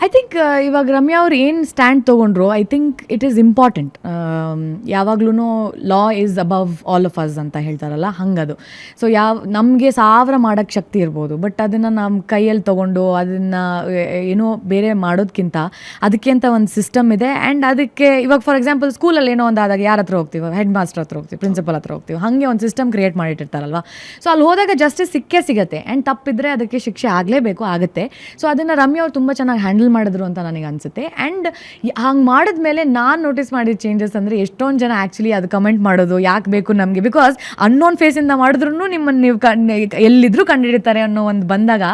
B: ಐ ಥಿಂಕ್ ಇವಾಗ ರಮ್ಯಾ ಅವ್ರು ಏನು ಸ್ಟ್ಯಾಂಡ್ ತೊಗೊಂಡ್ರು I think it is important ಯಾವಾಗ್ಲೂ law is above all of us ಅಂತ ಹೇಳ್ತಾರಲ್ಲ, ಹಂಗದು. ಸೊ ಯಾವ, ನಮಗೆ ಸಾವಿರ ಮಾಡೋಕ್ಕೆ ಶಕ್ತಿ ಇರ್ಬೋದು ಬಟ್ ಅದನ್ನು ನಮ್ಮ ಕೈಯಲ್ಲಿ ತೊಗೊಂಡು ಅದನ್ನು ಏನೋ ಬೇರೆ ಮಾಡೋದಕ್ಕಿಂತ ಅದಕ್ಕೆ ಅಂತ ಒಂದು ಸಿಸ್ಟಮ್ ಇದೆ. ಆ್ಯಂಡ್ ಅದಕ್ಕೆ, ಇವಾಗ ಫಾರ್ ಎಕ್ಸಾಂಪಲ್ ಸ್ಕೂಲಲ್ಲಿ ಏನೋ ಒಂದು ಆದಾಗ ಯಾರ ಹತ್ರ ಹೋಗ್ತೀವಿ ಹೆಡ್ ಮಾಸ್ಟರ್ ಹತ್ರ ಹೋಗ್ತೀವಿ ಪ್ರಿನ್ಸಿಪಲ್ ಹತ್ರ ಹೋಗ್ತೀವಿ, ಹಾಗೆ ಒಂದು ಸಿಸ್ಟಮ್ ಕ್ರಿಯೇಟ್ ಮಾಡಿಟ್ಟಿರ್ತಾರಲ್ವ. ಸೊ ಅಲ್ಲಿ ಹೋದಾಗ ಜಸ್ಟಿಸ್ ಸಿಕ್ಕೇ ಸಿಗುತ್ತೆ ಆ್ಯಂಡ್ ತಪ್ಪಿದ್ರೆ ಅದಕ್ಕೆ ಶಿಕ್ಷೆ ಆಗಲೇಬೇಕು, ಆಗುತ್ತೆ. ಸೊ ಅದನ್ನು ರಮ್ಯ ಅವ್ರು ತುಂಬ ಚೆನ್ನಾಗಿ ಹ್ಯಾಂಡಲ್ ಮಾಡಿದ್ರು ಅಂತ ನನಗೆ ಅನಿಸುತ್ತೆ. ಆ್ಯಂಡ್ ಹಂಗೆ ಮಾಡಿದ್ಮೇಲೆ ನಾನು ನೋಟಿಸ್ ಮಾಡಿದ ಚೇಂಜಸ್ ಅಂದರೆ ಎಷ್ಟೊಂದು ಜನ ಆ್ಯಕ್ಚುಲಿ ಅದು ಕಮೆಂಟ್ ಮಾಡೋದು, ಯಾಕೆ ಬೇಕು ನಮಗೆ? ಬಿಕಾಸ್ ಅನ್ನೋನ್ ಫೇಸಿಂದ ಮಾಡಿದ್ರು ನಿಮ್ಮನ್ನು ನೀವು ಕಂಡ್ ಎಲ್ಲಿದ್ದರೂ ಕಂಡುಹಿಡಿತಾರೆ ಅನ್ನೋ ಒಂದು ಬಂದಾಗ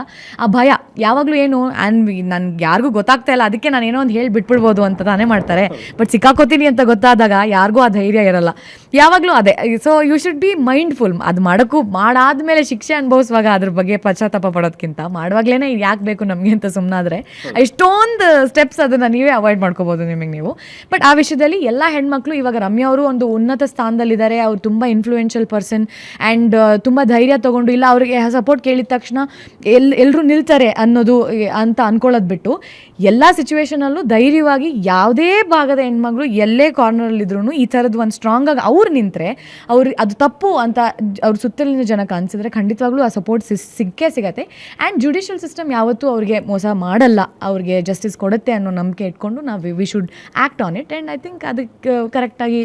B: ಆ ಭಯ, ಯಾವಾಗಲೂ ಏನು? ಆ್ಯಂಡ್ ನನ್ಗೆ ಯಾರಿಗೂ ಗೊತ್ತಾಗ್ತಾ ಇಲ್ಲ. ಅದಕ್ಕೆ ನಾನು ಏನೋ ಒಂದು ಹೇಳಿ ಬಿಟ್ಬಿಡ್ಬೋದು ಅಂತ ತಾನೇ ಮಾಡ್ತಾರೆ. ಬಟ್ ಸಿಕ್ಕಾಕೋತೀನಿ ಅಂತ ಗೊತ್ತಾದಾಗ ಯಾರಿಗೂ ಆ ಧೈರ್ಯ ಇರಲ್ಲ. ಯಾವಾಗಲೂ ಅದೇ. So you should be mindful ಅದು ಮಾಡೋಕ್ಕೂ, ಮಾಡಾದ್ಮೇಲೆ ಶಿಕ್ಷೆ ಅನುಭವಿಸುವಾಗ ಅದ್ರ ಬಗ್ಗೆ ಪಶ್ಚಾತ್ತಾಪ ಪಡೋದಕ್ಕಿಂತ ಮಾಡುವಾಗಲೇ ಯಾಕೆ ಬೇಕು ನಮಗೆ ಅಂತ ಸುಮ್ಮನಾದ್ರೆ ಎಷ್ಟೊಂದು ಸ್ಟೆಪ್ಸ್ ಅದನ್ನು ನೀವೇ ಅವಾಯ್ಡ್ ಮಾಡ್ಕೋಬೋದು ನಿಮಗೆ ನೀವು. ಬಟ್ ಆ ವಿಷಯದಲ್ಲಿ ಎಲ್ಲ ಹೆಣ್ಮಕ್ಳು, ಇವಾಗ ರಮ್ಯಾ ಅವರು ಒಂದು ಉನ್ನತ ಸ್ಥಾನದಲ್ಲಿದ್ದಾರೆ. ಅವ್ರು ತುಂಬ ಇನ್ಫ್ಲೂಯೆನ್ಷಿಯಲ್ ಪರ್ಸನ್ ಆ್ಯಂಡ್ ತುಂಬ ಧೈರ್ಯ ತೊಗೊಂಡು ಇಲ್ಲ, ಅವರಿಗೆ ಸಪೋರ್ಟ್ ಕೇಳಿದ ತಕ್ಷಣ ಎಲ್ ಎಲ್ಲರೂ ನಿಲ್ತಾರೆ ಅನ್ನೋದು ಅಂತ ಅನ್ಕೊಳ್ಳೋದು ಬಿಟ್ಟು ಎಲ್ಲ ಸಿಚುವೇಶನಲ್ಲೂ ಧೈರ್ಯವಾಗಿ ಯಾವುದೇ ಭಾಗದ ಹೆಣ್ಮಗಳು ಎಲ್ಲೇ ಕಾರ್ನರಲ್ಲಿದ್ರು ಈ ಥರದ್ದು ಒಂದು ಸ್ಟ್ರಾಂಗ್ ಆಗಿ ಅವ್ರು ನಿಂತರೆ ಅವ್ರು, ಅದು ತಪ್ಪು ಅಂತ ಅವ್ರ ಸುತ್ತಲಿನ ಜನಕ್ಕೆ ಅನಿಸಿದ್ರೆ ಖಂಡಿತವಾಗ್ಲೂ ಆ ಸಪೋರ್ಟ್ ಸಿಕ್ಕೇ ಸಿಗತ್ತೆ. ಆ್ಯಂಡ್ ಜುಡಿಷಿಯಲ್ ಸಿಸ್ಟಮ್ ಯಾವತ್ತೂ ಅವ್ರಿಗೆ ಮೋಸ ಮಾಡಲ್ಲ. ಅವ್ರಿಗೆ ಜಸ್ಟಿಸ್ ಕೊಡುತ್ತೆ ಅನ್ನೋ ನಂಬಿಕೆ ಇಟ್ಕೊಂಡು ನಾವು we should act on it and I think ಅದಕ್ಕೆ ಕರೆಕ್ಟಾಗಿ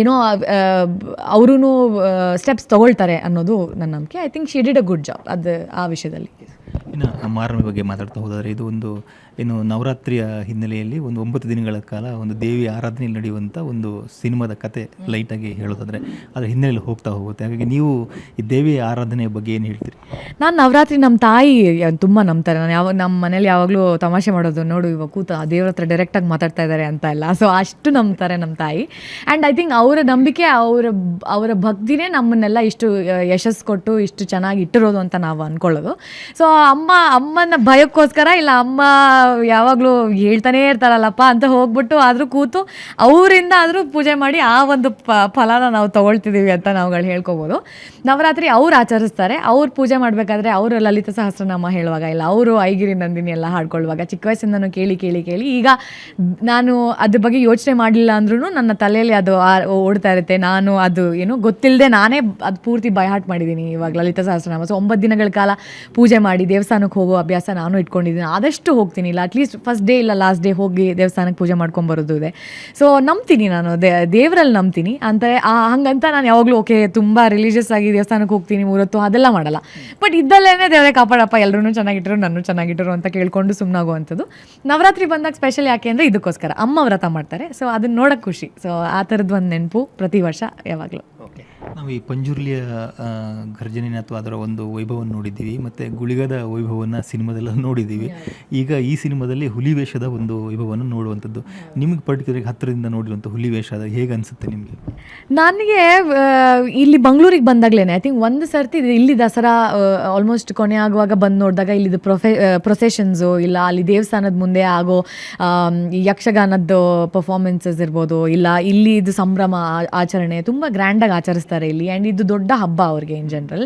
B: ಏನೋ ಅವರೂ ಸ್ಟೆಪ್ಸ್ ತೊಗೊಳ್ತಾರೆ ಅನ್ನೋದು ನನ್ನ ನಂಬಿಕೆ. I think she did a good job ಅದು, ಆ ವಿಷಯದಲ್ಲಿ.
A: ಇನ್ನು ಮಾರನ ಬಗ್ಗೆ ಮಾತಾಡ್ತಾ ಹೋದರೆ ಇದು ಒಂದು ಏನು ನವರಾತ್ರಿಯ ಹಿನ್ನೆಲೆಯಲ್ಲಿ ಒಂದು ಒಂಬತ್ತು ದಿನಗಳ ಕಾಲ ಒಂದು ದೇವಿ ಆರಾಧನೆಯಲ್ಲಿ ನಡೆಯುವಂಥ ಒಂದು ಸಿನಿಮಾದ ಕತೆ ಲೈಟಾಗಿ ಹೇಳೋದಾದರೆ ಅದರ ಹಿನ್ನೆಲೆಯಲ್ಲಿ ಹೋಗ್ತಾ ಹೋಗುತ್ತೆ. ಹಾಗಾಗಿ ನೀವು ಈ ದೇವಿ ಆರಾಧನೆಯ ಬಗ್ಗೆ ಏನು ಹೇಳ್ತೀರಿ?
B: ನಾನು ನವರಾತ್ರಿ ನಮ್ಮ ತಾಯಿ ತುಂಬ ನಂಬ್ತಾರೆ. ನಾನು ಯಾವ ನಮ್ಮ ಮನೇಲಿ ಯಾವಾಗಲೂ ತಮಾಷೆ ಮಾಡೋದು ನೋಡು ಇವಾಗ ಕೂತ ಆ ದೇವ್ರ ಹತ್ರ ಡೈರೆಕ್ಟಾಗಿ ಮಾತಾಡ್ತಾ ಇದ್ದಾರೆ ಅಂತ ಎಲ್ಲ. ಸೊ ಅಷ್ಟು ನಂಬ್ತಾರೆ ನಮ್ಮ ತಾಯಿ. ಆ್ಯಂಡ್ ಐ ಥಿಂಕ್ ಅವರ ನಂಬಿಕೆ, ಅವರ ಅವರ ಭಕ್ತಿನೇ ನಮ್ಮನ್ನೆಲ್ಲ ಇಷ್ಟು, ಯಶಸ್ಸು ಕೊಟ್ಟು ಇಷ್ಟು ಚೆನ್ನಾಗಿ ಇಟ್ಟಿರೋದು ಅಂತ ನಾವು ಅಂದ್ಕೊಳ್ಳೋದು ಸೊ ಅಮ್ಮ ಅಮ್ಮನ ಭಯಕ್ಕೋಸ್ಕರ ಇಲ್ಲ, ಅಮ್ಮ ಯಾವಾಗಲೂ ಹೇಳ್ತಾನೆ ಇರ್ತಾರಲ್ಲಪ್ಪ ಅಂತ ಹೋಗ್ಬಿಟ್ಟು ಆದರೂ ಕೂತು ಅವರಿಂದ ಆದರೂ ಪೂಜೆ ಮಾಡಿ ಆ ಒಂದು ಪ, ಫಲನ ನಾವು ತೊಗೊಳ್ತಿದ್ದೀವಿ ಅಂತ ನಾವುಗಳು ಹೇಳ್ಕೊಬೋದು. ನವರಾತ್ರಿ ಅವ್ರು ಆಚರಿಸ್ತಾರೆ, ಅವ್ರು ಪೂಜೆ ಮಾಡಬೇಕಾದ್ರೆ ಅವರು ಲಲಿತ ಸಹಸ್ರನಾಮ ಹೇಳುವಾಗ ಇಲ್ಲ, ಅವರು ಐಗಿರಿ ನಂದಿನಿ ಎಲ್ಲ ಹಾಡ್ಕೊಳ್ಳುವಾಗ, ಚಿಕ್ಕ ವಯಸ್ಸಿಂದನೂ ಕೇಳಿ ಕೇಳಿ ಕೇಳಿ, ಈಗ ನಾನು ಅದ್ರ ಬಗ್ಗೆ ಯೋಚನೆ ಮಾಡಲಿಲ್ಲ ಅಂದ್ರೂ ನನ್ನ ತಲೆಯಲ್ಲಿ ಅದು ಓಡ್ತಾ ಇರುತ್ತೆ, ನಾನು ಅದು ಏನು ಗೊತ್ತಿಲ್ಲದೆ ನಾನೇ ಅದು ಪೂರ್ತಿ ಬೈ ಹಾಟ್ ಮಾಡಿದ್ದೀನಿ ಇವಾಗ ಲಲಿತ ಸಹಸ್ರನಾಮ. ಸೊ ಒಂಬತ್ತು ದಿನಗಳ ಕಾಲ ಪೂಜೆ ಮಾಡಿ ದೇವಸ್ಥಾನಕ್ಕೆ ಹೋಗೋ ಅಭ್ಯಾಸ ನಾನು ಇಟ್ಕೊಂಡಿದ್ದೀನಿ. ಆದಷ್ಟು ಹೋಗ್ತೀನಿ. ಇಲ್ಲ ಅಟ್ಲೀಸ್ಟ್ ಫಸ್ಟ್ ಡೇ ಇಲ್ಲ ಲಾಸ್ಟ್ ಡೇ ಹೋಗಿ ದೇವಸ್ಥಾನಕ್ಕೆ ಪೂಜೆ ಮಾಡ್ಕೊಂಬರೋದು ಇದೆ. ಸೊ ನಂಬ್ತೀನಿ ನಾನು. ದೇ, ದೇವರಲ್ಲಿ ನಂಬ್ತೀನಿ. ಆ, ಹಂಗಂತ ನಾನು ಯಾವಾಗಲೂ ಓಕೆ ತುಂಬ ರಿಲೀಜಿಯಸ್ ಆಗಿ ದೇವಸ್ಥಾನಕ್ಕೆ ಹೋಗ್ತೀನಿ, ಮೂರತ್ತು ಅದೆಲ್ಲ ಮಾಡಲ್ಲ. ಬಟ್ ಇದ್ದಲ್ಲೇ ದೇವರೇ ಕಾಪಾಡಪ್ಪ ಎಲ್ಲರೂ ಚೆನ್ನಾಗಿಟ್ಟರು ನಾನು ಚೆನ್ನಾಗಿಟ್ಟರು ಅಂತ ಕೇಳ್ಕೊಂಡು ಸುಮ್ಮನಾಗುವಂಥದ್ದು ನವರಾತ್ರಿ ಬಂದಾಗ ಸ್ಪೆಷಲ್ ಯಾಕೆ ಅಂದರೆ ಇದಕ್ಕೋಸ್ಕರ. ಅಮ್ಮ ವ್ರತ ಮಾಡ್ತಾರೆ. ಸೊ ಅದನ್ನ ನೋಡೋಕೆ ಖುಷಿ. ಸೊ ಆ ಥರದ್ದು ಒಂದು ನೆನಪು ಪ್ರತಿ ವರ್ಷ ಯಾವಾಗಲೂ.
A: ಓಕೆ ನಾವು ಈ ಪಂಜುರ್ಲಿಯ ಆ, ಅಥವಾ ಅದರ ಒಂದು ವೈಭವವನ್ನು ನೋಡಿದ್ದೀವಿ ಮತ್ತು ಗುಳಿಗದ ವೈಭವವನ್ನು ಸಿನಿಮಾದಲ್ಲ ನೋಡಿದ್ದೀವಿ. ಈಗ ಈ ಸಿನಿಮಾದಲ್ಲಿ ಹುಲಿ ವೇಷದ ಒಂದು ವೈಭವವನ್ನು ನೋಡುವಂಥದ್ದು. ನಿಮಗೆ ಪರ್ಟಿಕ್ಯುಲರ್ ಹತ್ತಿರದಿಂದ ನೋಡಿರುವಂಥ ಹುಲಿ ವೇಷ ಅದು ಹೇಗೆ ಅನಿಸುತ್ತೆ ನಿಮಗೆ?
B: ನನಗೆ ಇಲ್ಲಿ ಬೆಂಗಳೂರಿಗೆ ಬಂದಾಗಲೇ ಐ ಥಿಂಕ್ ಒಂದು ಸರ್ತಿ ಇಲ್ಲಿ ದಸರಾ ಆಲ್ಮೋಸ್ಟ್ ಕೊನೆ ಆಗುವಾಗ ಬಂದು ನೋಡಿದಾಗ ಇಲ್ಲಿದು ಪ್ರೊಫೆ ಪ್ರೊಸೆಷನ್ಸು ಇಲ್ಲ ಅಲ್ಲಿ ದೇವಸ್ಥಾನದ ಮುಂದೆ ಆಗೋ ಯಕ್ಷಗಾನದ್ದು ಪರ್ಫಾರ್ಮೆನ್ಸಸ್ ಇರ್ಬೋದು ಇಲ್ಲ ಇಲ್ಲಿ ಇದು ಸಂಭ್ರಮ ಆಚರಣೆ ತುಂಬ ಗ್ರ್ಯಾಂಡಾಗಿ ಆಚರಿಸ್ತಾರೆ ಇಲ್ಲಿ. ಆ್ಯಂಡ್ ಇದು ದೊಡ್ಡ ಹಬ್ಬ ಅವ್ರಿಗೆ ಇನ್ ಜನರಲ್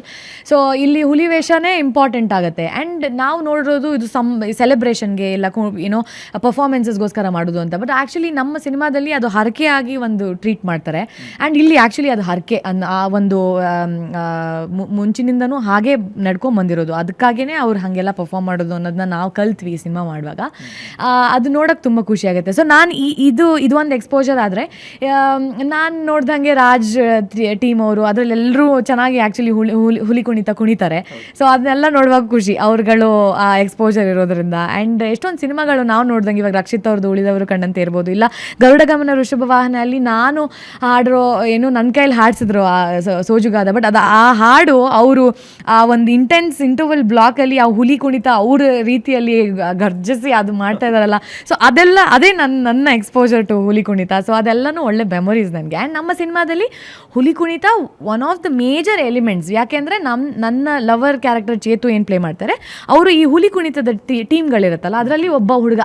B: ಸೊ ಇಲ್ಲಿ ಹುಲಿ ವೇಷನೇ ಇಂಪಾರ್ಟೆಂಟ್ ಆಗುತ್ತೆ. ಆ್ಯಂಡ್ ನಾವು ನೋಡಿರೋದು ಇದು ಸಮ್ ಸೆಲೆಬ್ರೇಷನ್ಗೆ ಇಲ್ಲ ಏನೋ ಪರ್ಫಾರ್ಮೆನ್ಸಸ್ಗೋಸ್ಕರ ಮಾಡೋದು ಅಂತ. ಬಟ್ ಆ್ಯಕ್ಚುಲಿ ನಮ್ಮ ಸಿನಿಮಾದಲ್ಲಿ ಅದು ಹರಕೆಯಾಗಿ ಒಂದು ಟ್ರೀಟ್ ಮಾಡ್ತಾರೆ. ಆ್ಯಂಡ್ ಇಲ್ಲಿ ಆ್ಯಕ್ಚುಲಿ ಅದು ಹರಕೆ, ಅನ್, ಆ ಒಂದು ಮುಂಚಿನಿಂದನೂ ಹಾಗೆ ನಡ್ಕೊಂಡು ಬಂದಿರೋದು. ಅದಕ್ಕಾಗೇ ಅವ್ರು ಹಾಗೆಲ್ಲ ಪರ್ಫಾರ್ಮ್ ಮಾಡೋದು ಅನ್ನೋದನ್ನ ನಾವು ಕಲ್ತ್ವಿ ಸಿನಿಮಾ ಮಾಡುವಾಗ. ಅದು ನೋಡೋಕೆ ತುಂಬ ಖುಷಿ ಆಗುತ್ತೆ. ಸೊ ನಾನು ಈ, ಇದು ಇದು ಒಂದು ಎಕ್ಸ್ಪೋಜರ್ ಆದರೆ ನಾನು ನೋಡ್ದಂಗೆ ರಾಜ್ ಟೀಮ್ ಅವರು ಅದರಲ್ಲೆಲ್ಲರೂ ಚೆನ್ನಾಗಿ ಆ್ಯಕ್ಚುಲಿ ಹುಲಿ ಹುಲಿ ಹುಲಿ ಕುಣಿತ ಕುಣಿತಾರೆ. ಸೊ ಅದನ್ನೆಲ್ಲ ನೋಡುವಾಗ ಖುಷಿ, ಅವ್ರುಗಳು ಆ ಎಕ್ಸ್ಪೋಜರ್ ಇರೋದ್ರಿಂದ. ಆ್ಯಂಡ್ ಎಷ್ಟೊಂದು ಸಿನಿಮಾಗಳು ನಾವು ನೋಡ್ದಂಗೆ ಇವಾಗ ರಕ್ಷಿತ್ ಅವ್ರದ್ದು ಉಳಿದವರು ಕಂಡಂತೆ ಇರ್ಬೋದು. ಇಲ್ಲ, ಗರುಡ ಗಮನ ಋಷಭ ವಾಹನ ಅಲ್ಲಿ ನಾನು ಹಾಡಿರೋ ಏನು ನನ್ನ ಕೈಲಿ ಹಾಡಿಸಿದ್ರು ಆ ಸೋಜುಗಾದ ಬಟ್ ಅದು ಆ ಹಾಡು, ಅವರು ಆ ಒಂದು ಇಂಟೆನ್ಸ್ ಇಂಟರ್ವಲ್ ಬ್ಲಾಕಲ್ಲಿ ಆ ಹುಲಿ ಕುಣಿತ ಅವ್ರ ರೀತಿಯಲ್ಲಿ ಗರ್ಜಿಸಿ ಅದು ಮಾಡ್ತಾ ಇದಾರಲ್ಲ ಸೊ ಅದೆಲ್ಲ, ಅದೇ ನನ್ನ ನನ್ನ ಎಕ್ಸ್ಪೋಜರ್ ಟು ಹುಲಿ ಕುಣಿತ. ಸೊ ಅದೆಲ್ಲನೂ ಒಳ್ಳೆ ಮೆಮೊರೀಸ್ ನನಗೆ. ಆ್ಯಂಡ್ ನಮ್ಮ ಸಿನಿಮಾದಲ್ಲಿ ಹುಲಿ ಕುಣಿತ one of the major elements ಯಾಕೆಂದರೆ ನಮ್ಮ ನನ್ನ ಲವರ್ ಕ್ಯಾರೆಕ್ಟರ್ ಚೇತು ಏನು ಪ್ಲೇ ಮಾಡ್ತಾರೆ? ಅವರು ಈ ಹುಲಿ ಕುಣಿತದ ಟೀಮ್ಗಳಿರುತ್ತಲ್ಲ, ಅದರಲ್ಲಿ ಒಬ್ಬ ಹುಡುಗ.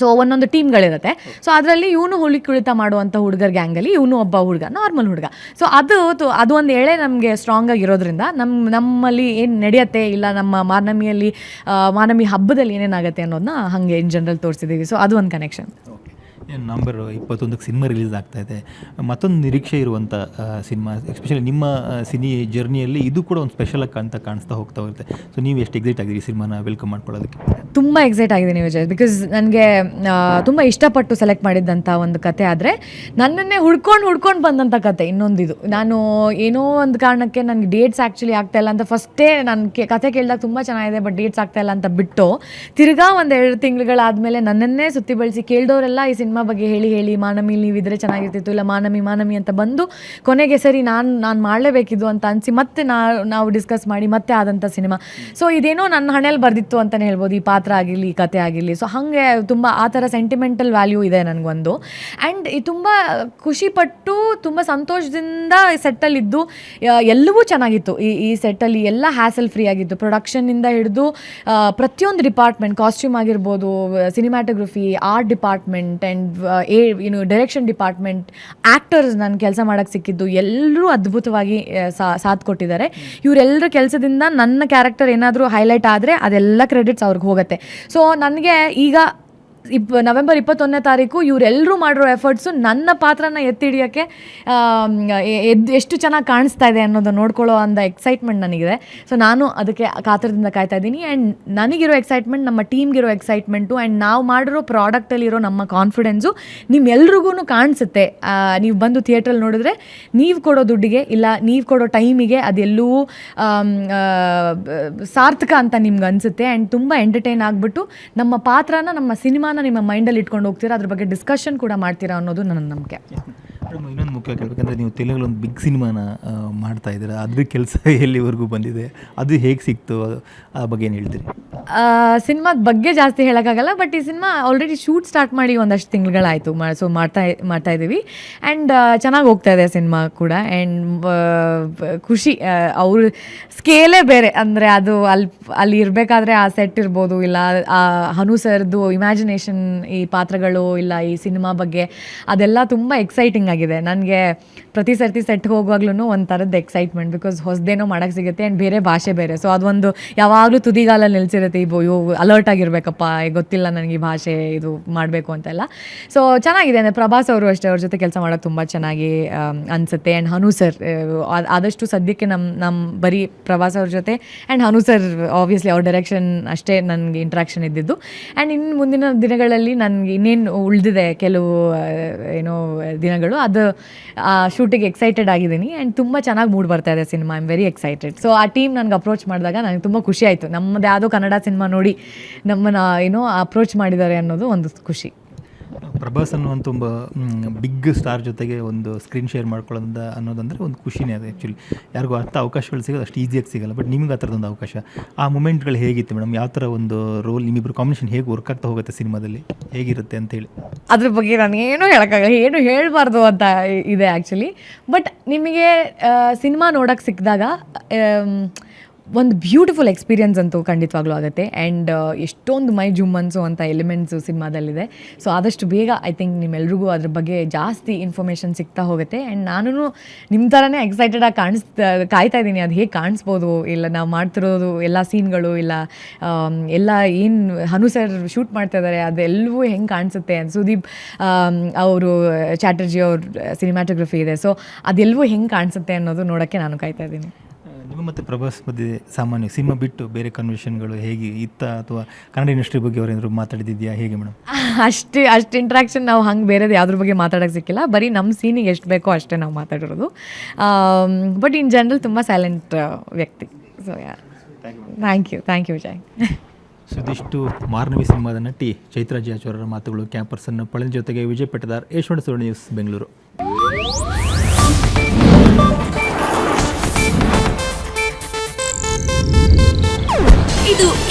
B: ಸೊ ಒಂದೊಂದು ಟೀಮ್ಗಳಿರುತ್ತೆ. ಸೊ ಅದರಲ್ಲಿ ಇವನು ಹುಲಿ ಕುಳಿತ ಮಾಡುವಂಥ ಹುಡುಗರ ಗ್ಯಾಂಗಲ್ಲಿ ಇವನು ಒಬ್ಬ ಹುಡುಗ ನಾರ್ಮಲ್ ಹುಡುಗ. ಸೊ ಅದು ಅದು ಒಂದು ಎಳೆ ನಮಗೆ ಸ್ಟ್ರಾಂಗ್ ಆಗಿರೋದ್ರಿಂದ ನಮ್ಮ ನಮ್ಮಲ್ಲಿ ಏನು ನಡೆಯುತ್ತೆ ಇಲ್ಲ ನಮ್ಮ ಮಾನಮಿಯಲ್ಲಿ ಮಾನಮಿ ಮಾನವಿ ಹಬ್ಬದಲ್ಲಿ ಏನೇನಾಗುತ್ತೆ ಅನ್ನೋದನ್ನ ಹಾಗೆ ಇನ್ ಜನರಲ್ ತೋರಿಸಿದ್ದೀವಿ ಸೊ ಅದು ಒಂದು ಕನೆಕ್ಷನ್
A: ನಂಬರ್ ಇಪ್ಪತ್ತೊಂದಕ್ಕೆ ಸಿನಿಮಾ ರಿಲೀಸ್ ಆಗ್ತಾ ಇದೆ. ಮತ್ತೊಂದು ನಿರೀಕ್ಷೆ ಇರುವಂಥ ಸಿನಿಮಾ ಎಸ್ಪೆಷಲಿ ನಿಮ್ಮ ಸಿನಿ ಜರ್ನಿಯಲ್ಲಿ ಇದು ಕೂಡ ಒಂದು ಸ್ಪೆಷಲ್ ಅಂತ ಕಾಣಿಸ್ತಾ ಹೋಗ್ತಾ ಹೋಗುತ್ತೆ. ಸೊ ನೀವು ಎಷ್ಟು ಎಕ್ಸೈಟ್ ಆಗಿರಿ ಸಿನಿಮಾನ ವೆಲ್ಕಮ್ ಮಾಡ್ಕೊಳ್ಳೋದಕ್ಕೆ?
B: ತುಂಬ ಎಕ್ಸೈಟ್ ಆಗಿದ್ದೀನಿ ವಿಜಯ್ ಬಿಕಾಸ್ ನನಗೆ ತುಂಬ ಇಷ್ಟಪಟ್ಟು ಸೆಲೆಕ್ಟ್ ಮಾಡಿದ್ದಂಥ ಒಂದು ಕತೆ ಆದರೆ, ನನ್ನನ್ನೇ ಹುಡ್ಕೊಂಡು ಹುಡ್ಕೊಂಡು ಬಂದಂಥ ಕತೆ ಇನ್ನೊಂದಿದು. ನಾನು ಏನೋ ಒಂದು ಕಾರಣಕ್ಕೆ ನನಗೆ ಡೇಟ್ಸ್ ಆ್ಯಕ್ಚುಲಿ ಆಗ್ತಾ ಇಲ್ಲ ಅಂತ ಫಸ್ಟೇ ನಾನು ಕೆ, ಕತೆ ಕೇಳಿದಾಗ ತುಂಬ ಚೆನ್ನಾಗಿದೆ ಬಟ್ ಡೇಟ್ಸ್ ಆಗ್ತಾ ಇಲ್ಲ ಅಂತ ಬಿಟ್ಟು, ತಿರ್ಗಾ ಒಂದು ಎರಡು ತಿಂಗಳುಗಳಾದಮೇಲೆ ನನ್ನನ್ನೇ ಸುತ್ತಿ ಬಳಸಿ ಕೇಳಿದವರೆಲ್ಲ ಈ ಸಿನಿಮಾ ಬಗ್ಗೆ ಹೇಳಿ ಹೇಳಿ, ಮಾನಮಿ ನೀವಿದ್ರೆ ಚೆನ್ನಾಗಿರ್ತಿತ್ತು, ಇಲ್ಲ ಮಾನಮಿ ಮಾನಮಿ ಅಂತ ಬಂದು ಕೊನೆಗೆ ಸರಿ ನಾನು ನಾನು ಮಾಡಲೇಬೇಕಿದ್ದು ಅಂತ ಅನಿಸಿ ಮತ್ತೆ ನಾ, ನಾವು ಡಿಸ್ಕಸ್ ಮಾಡಿ ಮತ್ತೆ ಆದಂಥ ಸಿನಿಮಾ. ಸೊ ಇದೇನೋ ನನ್ನ ಹಣೆಯಲ್ಲಿ ಬರ್ದಿತ್ತು ಅಂತಲೇ ಹೇಳ್ಬೋದು, ಈ ಪಾತ್ರ ಆಗಿರಲಿ, ಈ ಕತೆ ಆಗಿರಲಿ. ಸೊ ಹಾಗೆ ತುಂಬ ಆ ಥರ ಸೆಂಟಿಮೆಂಟಲ್ ವ್ಯಾಲ್ಯೂ ಇದೆ ನನಗೊಂದು. ಆ್ಯಂಡ್ ಈ ತುಂಬ ಖುಷಿಪಟ್ಟು, ತುಂಬ ಸಂತೋಷದಿಂದ ಸೆಟ್ಟಲ್ಲಿದ್ದು ಎಲ್ಲವೂ ಚೆನ್ನಾಗಿತ್ತು. ಈ ಈ ಸೆಟ್ಟಲ್ಲಿ ಎಲ್ಲ ಹ್ಯಾಸಲ್ ಫ್ರೀ ಆಗಿತ್ತು. ಪ್ರೊಡಕ್ಷನ್ನಿಂದ ಹಿಡಿದು ಪ್ರತಿಯೊಂದು ಡಿಪಾರ್ಟ್ಮೆಂಟ್ ಕಾಸ್ಟ್ಯೂಮ್ ಆಗಿರ್ಬೋದು ಸಿನಿಮಾಟೋಗ್ರಫಿ ಆರ್ಟ್ ಡಿಪಾರ್ಟ್ಮೆಂಟ್ ಆ್ಯಂಡ್ ಏನು ಡೈರೆಕ್ಷನ್ ಡಿಪಾರ್ಟ್ಮೆಂಟ್ ಆ್ಯಕ್ಟರ್ಸ್ ನಾನು ಕೆಲಸ ಮಾಡೋಕ್ಕೆ ಸಿಕ್ಕಿದ್ದು ಎಲ್ಲರೂ ಅದ್ಭುತವಾಗಿ ಸಾಥ್ ಕೊಟ್ಟಿದ್ದಾರೆ. ಇವರೆಲ್ಲರ ಕೆಲಸದಿಂದ ನನ್ನ ಕ್ಯಾರೆಕ್ಟರ್ ಏನಾದರೂ ಹೈಲೈಟ್ ಆದರೆ ಅದೆಲ್ಲ ಕ್ರೆಡಿಟ್ಸ್ ಅವ್ರಿಗೆ ಹೋಗುತ್ತೆ. ಸೊ ನನಗೆ ಈಗ ಇಪ್ ನವೆಂಬರ್ ಇಪ್ಪತ್ತೊಂದನೇ ತಾರೀಕು ಇವರೆಲ್ಲರೂ ಮಾಡಿರೋ ಎಫರ್ಟ್ಸು ನನ್ನ ಪಾತ್ರನ ಎತ್ತಿ ಹಿಡಿಯೋಕ್ಕೆ ಎಷ್ಟು ಚೆನ್ನಾಗಿ ಕಾಣಿಸ್ತಾ ಇದೆ ಅನ್ನೋದು ನೋಡ್ಕೊಳ್ಳೋ ಅಂದ ಎಕ್ಸೈಟ್ಮೆಂಟ್ ನನಗಿದೆ. ಸೊ ನಾನು ಅದಕ್ಕೆ ಕಾತರದಿಂದ ಕಾಯ್ತಾ ಇದ್ದೀನಿ. ಆ್ಯಂಡ್ ನನಗಿರೋ ಎಕ್ಸೈಟ್ಮೆಂಟ್ ನಮ್ಮ ಟೀಮ್ಗಿರೋ ಎಕ್ಸೈಟ್ಮೆಂಟು ಆ್ಯಂಡ್ ನಾವು ಮಾಡಿರೋ ಪ್ರಾಡಕ್ಟಲ್ಲಿರೋ ನಮ್ಮ ಕಾನ್ಫಿಡೆನ್ಸು ನಿಮ್ಮೆಲ್ರಿಗೂ ಕಾಣಿಸುತ್ತೆ. ನೀವು ಬಂದು ಥಿಯೇಟ್ರಲ್ಲಿ ನೋಡಿದ್ರೆ ನೀವು ಕೊಡೋ ದುಡ್ಡಿಗೆ ಇಲ್ಲ ನೀವು ಕೊಡೋ ಟೈಮಿಗೆ ಅದೆಲ್ಲೂ ಸಾರ್ಥಕ ಅಂತ ನಿಮ್ಗೆ ಅನಿಸುತ್ತೆ. ಆ್ಯಂಡ್ ತುಂಬ ಎಂಟರ್ಟೈನ್ ಆಗಿಬಿಟ್ಟು ನಮ್ಮ ಪಾತ್ರನ ನಮ್ಮ ಸಿನಿಮಾನ ನಿಮ್ಮ ಮೈಂಡಲ್ಲಿ ಇಟ್ಕೊಂಡು ಹೋಗ್ತೀರಾ? ಅದ್ರ ಬಗ್ಗೆ ಡಿಸ್ಕಷನ್ ಕೂಡ ಮಾಡ್ತೀರಾ ಅನ್ನೋದು ನನ್ನ ನಂಬಿಕೆ.
A: ಇನ್ನೊಂದು ಮುಖ್ಯ ಕೇಳಬೇಕಂದ್ರೆ ನೀವು ತೆಲುಗಲ್ಲೊಂದು ಬಿಗ್ ಸಿನಿಮಾನ ಮಾಡ್ತಾ ಇದ್ದೀರಾ. ಅದ್ರ ಕೆಲಸ *laughs* ಎಲ್ಲಿವರೆಗೂ ಬಂದಿದೆ? ಅದು ಹೇಗೆ ಸಿಕ್ತು? ಆ ಬಗ್ಗೆ ಏನು ಹೇಳ್ತೀರಿ?
B: ಸಿನಿಮಾದ ಬಗ್ಗೆ ಜಾಸ್ತಿ ಹೇಳೋಕ್ಕಾಗಲ್ಲ ಬಟ್ ಈ ಸಿನಿಮಾ ಆಲ್ರೆಡಿ ಶೂಟ್ ಸ್ಟಾರ್ಟ್ ಮಾಡಿ ಒಂದಷ್ಟು ತಿಂಗಳುಗಳಾಯಿತು ಸೊ ಮಾಡ್ತಾ ಮಾಡ್ತಾ ಇದ್ದೀವಿ. ಆ್ಯಂಡ್ ಚೆನ್ನಾಗಿ ಹೋಗ್ತಾ ಇದೆ ಸಿನಿಮಾ ಕೂಡ. ಆ್ಯಂಡ್ ಖುಷಿ ಅವ್ರ ಸ್ಕೇಲೇ ಬೇರೆ. ಅಂದರೆ ಅದು ಅಲ್ಲಿ ಅಲ್ಲಿ ಇರಬೇಕಾದ್ರೆ ಆ ಸೆಟ್ ಇರ್ಬೋದು, ಇಲ್ಲ ಆ ಹನು ಸರ್ದು ಇಮ್ಯಾಜಿನೇಷನ್ ಈ ಪಾತ್ರಗಳು, ಇಲ್ಲ ಈ ಸಿನಿಮಾ ಬಗ್ಗೆ ಅದೆಲ್ಲ ತುಂಬ ಎಕ್ಸೈಟಿಂಗ್ ನನಗೆ ಪ್ರತಿ ಸರ್ತಿ ಸೆಟ್ ಹೋಗುವಾಗ್ಲೂ ಒಂದು ಥರದ್ದು ಎಕ್ಸೈಟ್ಮೆಂಟ್ ಬಿಕಾಸ್ ಹೊಸದೇನೋ ಮಾಡೋಕ್ಕೆ ಸಿಗುತ್ತೆ ಆ್ಯಂಡ್ ಬೇರೆ ಭಾಷೆ ಬೇರೆ. ಸೊ ಅದೊಂದು ಯಾವಾಗಲೂ ತುದಿಗಾಲ ನಿಲ್ಸಿರುತ್ತೆ. ಈ ಅಯ್ಯೋ ಅಲರ್ಟ್ ಆಗಿರಬೇಕಪ್ಪ ಗೊತ್ತಿಲ್ಲ ನನಗೆ ಈ ಭಾಷೆ ಇದು ಮಾಡಬೇಕು ಅಂತೆಲ್ಲ. ಸೊ ಚೆನ್ನಾಗಿದೆ. ಅಂದರೆ ಪ್ರಭಾಸ್ ಅವರು ಅಷ್ಟೇ, ಅವ್ರ ಜೊತೆ ಕೆಲಸ ಮಾಡೋದು ತುಂಬ ಚೆನ್ನಾಗಿ ಅನಿಸುತ್ತೆ. ಆ್ಯಂಡ್ ಹನು ಸರ್ ಆದಷ್ಟು ಸದ್ಯಕ್ಕೆ ನಮ್ಮ ನಮ್ಮ ಬರೀ ಪ್ರಭಾಸ್ ಅವ್ರ ಜೊತೆ ಆ್ಯಂಡ್ ಹನು ಸರ್ ಆಬ್ವಿಯಸ್ಲಿ ಅವ್ರ ಡೈರೆಕ್ಷನ್ ಅಷ್ಟೇ ನನಗೆ ಇಂಟ್ರಾಕ್ಷನ್ ಇದ್ದಿದ್ದು. ಆ್ಯಂಡ್ ಇನ್ನು ಮುಂದಿನ ದಿನಗಳಲ್ಲಿ ನನಗೆ ಇನ್ನೇನು ಉಳಿದಿದೆ ಕೆಲವು ಏನೋ ದಿನಗಳು ಅದು, ಆ, ಶೂಟಿಗೆ ಎಕ್ಸೈಟೆಡ್ ಆಗಿದ್ದೀನಿ ಆ್ಯಂಡ್ ತುಂಬ ಚೆನ್ನಾಗಿ ಮೂಡ್ ಬರ್ತಾ ಇದೆ cinema. I am very excited so ಆ ಟೀಮ್ ನನಗೆ ಅಪ್ರೋಚ್ ಮಾಡಿದಾಗ ನನಗೆ ತುಂಬ ಖುಷಿ ಆಯಿತು. ನಮ್ಮದು ಯಾವುದೋ ಕನ್ನಡ ಸಿನಿಮಾ ನೋಡಿ ನಮ್ಮನ್ನು ಏನೋ ಅಪ್ರೋಚ್ ಮಾಡಿದ್ದಾರೆ ಅನ್ನೋದು ಒಂದು ಖುಷಿ.
A: ಪ್ರಭಾಸ್ ಅನ್ನುವಂಥ ಒಬ್ಬ ಬಿಗ್ ಸ್ಟಾರ್ ಜೊತೆಗೆ ಒಂದು ಸ್ಕ್ರೀನ್ ಶೇರ್ ಮಾಡ್ಕೊಳ್ಳೋದ ಅನ್ನೋದಂದರೆ ಒಂದು ಖುಷಿನೇ ಅದು ಆ್ಯಕ್ಚುಲಿ ಯಾರಿಗೂ ಅರ್ಥ ಅವಕಾಶಗಳು ಸಿಗೋದು ಅಷ್ಟು ಈಸಿಯಾಗಿ ಸಿಗಲ್ಲ ಬಟ್ ನಿಮ್ಗೆ ಆ ಥರದೊಂದು ಅವಕಾಶ. ಆ ಮೂಮೆಂಟ್ಗಳು ಹೇಗಿತ್ತು ಮೇಡಮ್ ಯಾವ ಥರ ಒಂದು ರೋಲ್ ನಿಮ್ಮಿಬ್ಬರು ಕಾಂಬಿನೇಷನ್ ಹೇಗೆ ವರ್ಕ್ ಆಗ್ತಾ ಹೋಗುತ್ತೆ ಸಿನಿಮಾದಲ್ಲಿ? ಹೇಗಿರುತ್ತೆ ಅಂತೇಳಿ
B: ಅದ್ರ ಬಗ್ಗೆ ನಾನು ಏನೂ ಹೇಳೋಕ್ಕಾಗಲ್ಲ, ಏನು ಹೇಳಬಾರ್ದು ಅಂತ ಇದೆ ಆ್ಯಕ್ಚುಲಿ ಬಟ್ ನಿಮಗೆ ಸಿನಿಮಾ ನೋಡೋಕ್ಕೆ ಸಿಕ್ಕಿದಾಗ ಒಂದು ಬ್ಯೂಟಿಫುಲ್ ಎಕ್ಸ್ಪೀರಿಯನ್ಸ್ ಅಂತೂ ಖಂಡಿತವಾಗ್ಲೂ ಆಗುತ್ತೆ. ಆ್ಯಂಡ್ ಎಷ್ಟೊಂದು ಮೈ ಜುಮ್ಮನ್ಸು ಅಂತ ಎಲಿಮೆಂಟ್ಸು ಸಿನಿಮಾದಲ್ಲಿದೆ. ಸೊ ಆದಷ್ಟು ಬೇಗ ಐ ಥಿಂಕ್ ನಿಮ್ಮೆಲ್ರಿಗೂ ಅದ್ರ ಬಗ್ಗೆ ಜಾಸ್ತಿ ಇನ್ಫಾರ್ಮೇಷನ್ ಸಿಗ್ತಾ ಹೋಗುತ್ತೆ. ಆ್ಯಂಡ್ ನಾನು ನಿಮ್ಮ ಥರನೇ ಎಕ್ಸೈಟೆಡಾಗಿ ಕಾಣಿಸ್ತಾ, ಕಾಯ್ತಾ ಇದ್ದೀನಿ. ಅದು ಹೇಗೆ ಕಾಣಿಸ್ಬೋದು? ಇಲ್ಲ ನಾವು ಮಾಡ್ತಿರೋದು ಎಲ್ಲ ಸೀನ್ಗಳು, ಇಲ್ಲ ಎಲ್ಲ ಏನು ಹನು ಸರ್ ಶೂಟ್ ಮಾಡ್ತಾ ಇದ್ದಾರೆ ಅದೆಲ್ಲವೂ ಹೆಂಗೆ ಕಾಣಿಸುತ್ತೆ ಅಂತ ಸುದೀಪ್ ಅವರು, ಚಾಟರ್ಜಿ ಅವ್ರ ಸಿನಿಮಾಟೋಗ್ರಫಿ ಇದೆ. ಸೊ ಅದೆಲ್ಲವೂ ಹೆಂಗೆ ಕಾಣಿಸುತ್ತೆ ಅನ್ನೋದು ನೋಡೋಕ್ಕೆ ನಾನು ಕಾಯ್ತಾ ಇದ್ದೀನಿ.
A: ನಿಮ್ಮ ಮತ್ತು ಪ್ರಭಾಸ್ ಮಧ್ಯೆ ಸಾಮಾನ್ಯ ಸಿನಿಮಾ ಬಿಟ್ಟು ಬೇರೆ ಕನ್ವೆನ್ಷನ್ಗಳು ಹೇಗೆ ಇತ್ತ ಅಥವಾ ಕನ್ನಡ ಇಂಡಸ್ಟ್ರಿ ಬಗ್ಗೆ ಅವರೇನಾದ್ರು ಮಾತಾಡಿದ್ದೀಯಾ ಹೇಗೆ ಮೇಡಮ್
B: ಅಷ್ಟು ಅಷ್ಟು ಇಂಟ್ರಾಕ್ಷನ್ ನಾವು ಹಂಗೆ ಬೇರೆದು ಯಾವ್ದ್ರ ಬಗ್ಗೆ ಮಾತಾಡೋಕೆ ಸಿಕ್ಕಿಲ್ಲ. ಬರೀ ನಮ್ಮ ಸೀನಿಗೆ ಎಷ್ಟು ಬೇಕೋ ಅಷ್ಟೇ ನಾವು ಮಾತಾಡಿರೋದು. ಬಟ್ ಇನ್ ಜನರಲ್ ತುಂಬ ಸೈಲೆಂಟ್ ವ್ಯಕ್ತಿ. ಸೊ ಯಾರ್ thank you thank you Vijay
A: ಸುದಿಷ್ಟು ಮಾರ್ನವಿ ಸಿನಿಮಾದ ನಟಿ ಚೈತ್ರಾಜಿ ಆಚಾರ್ಯರ ಮಾತುಗಳು ಕ್ಯಾಂಪರ್ಸನ್ನು ಪಳನ ಜೊತೆಗೆ Vijay Pattadar Yashwanth Suvarna news Bengaluru.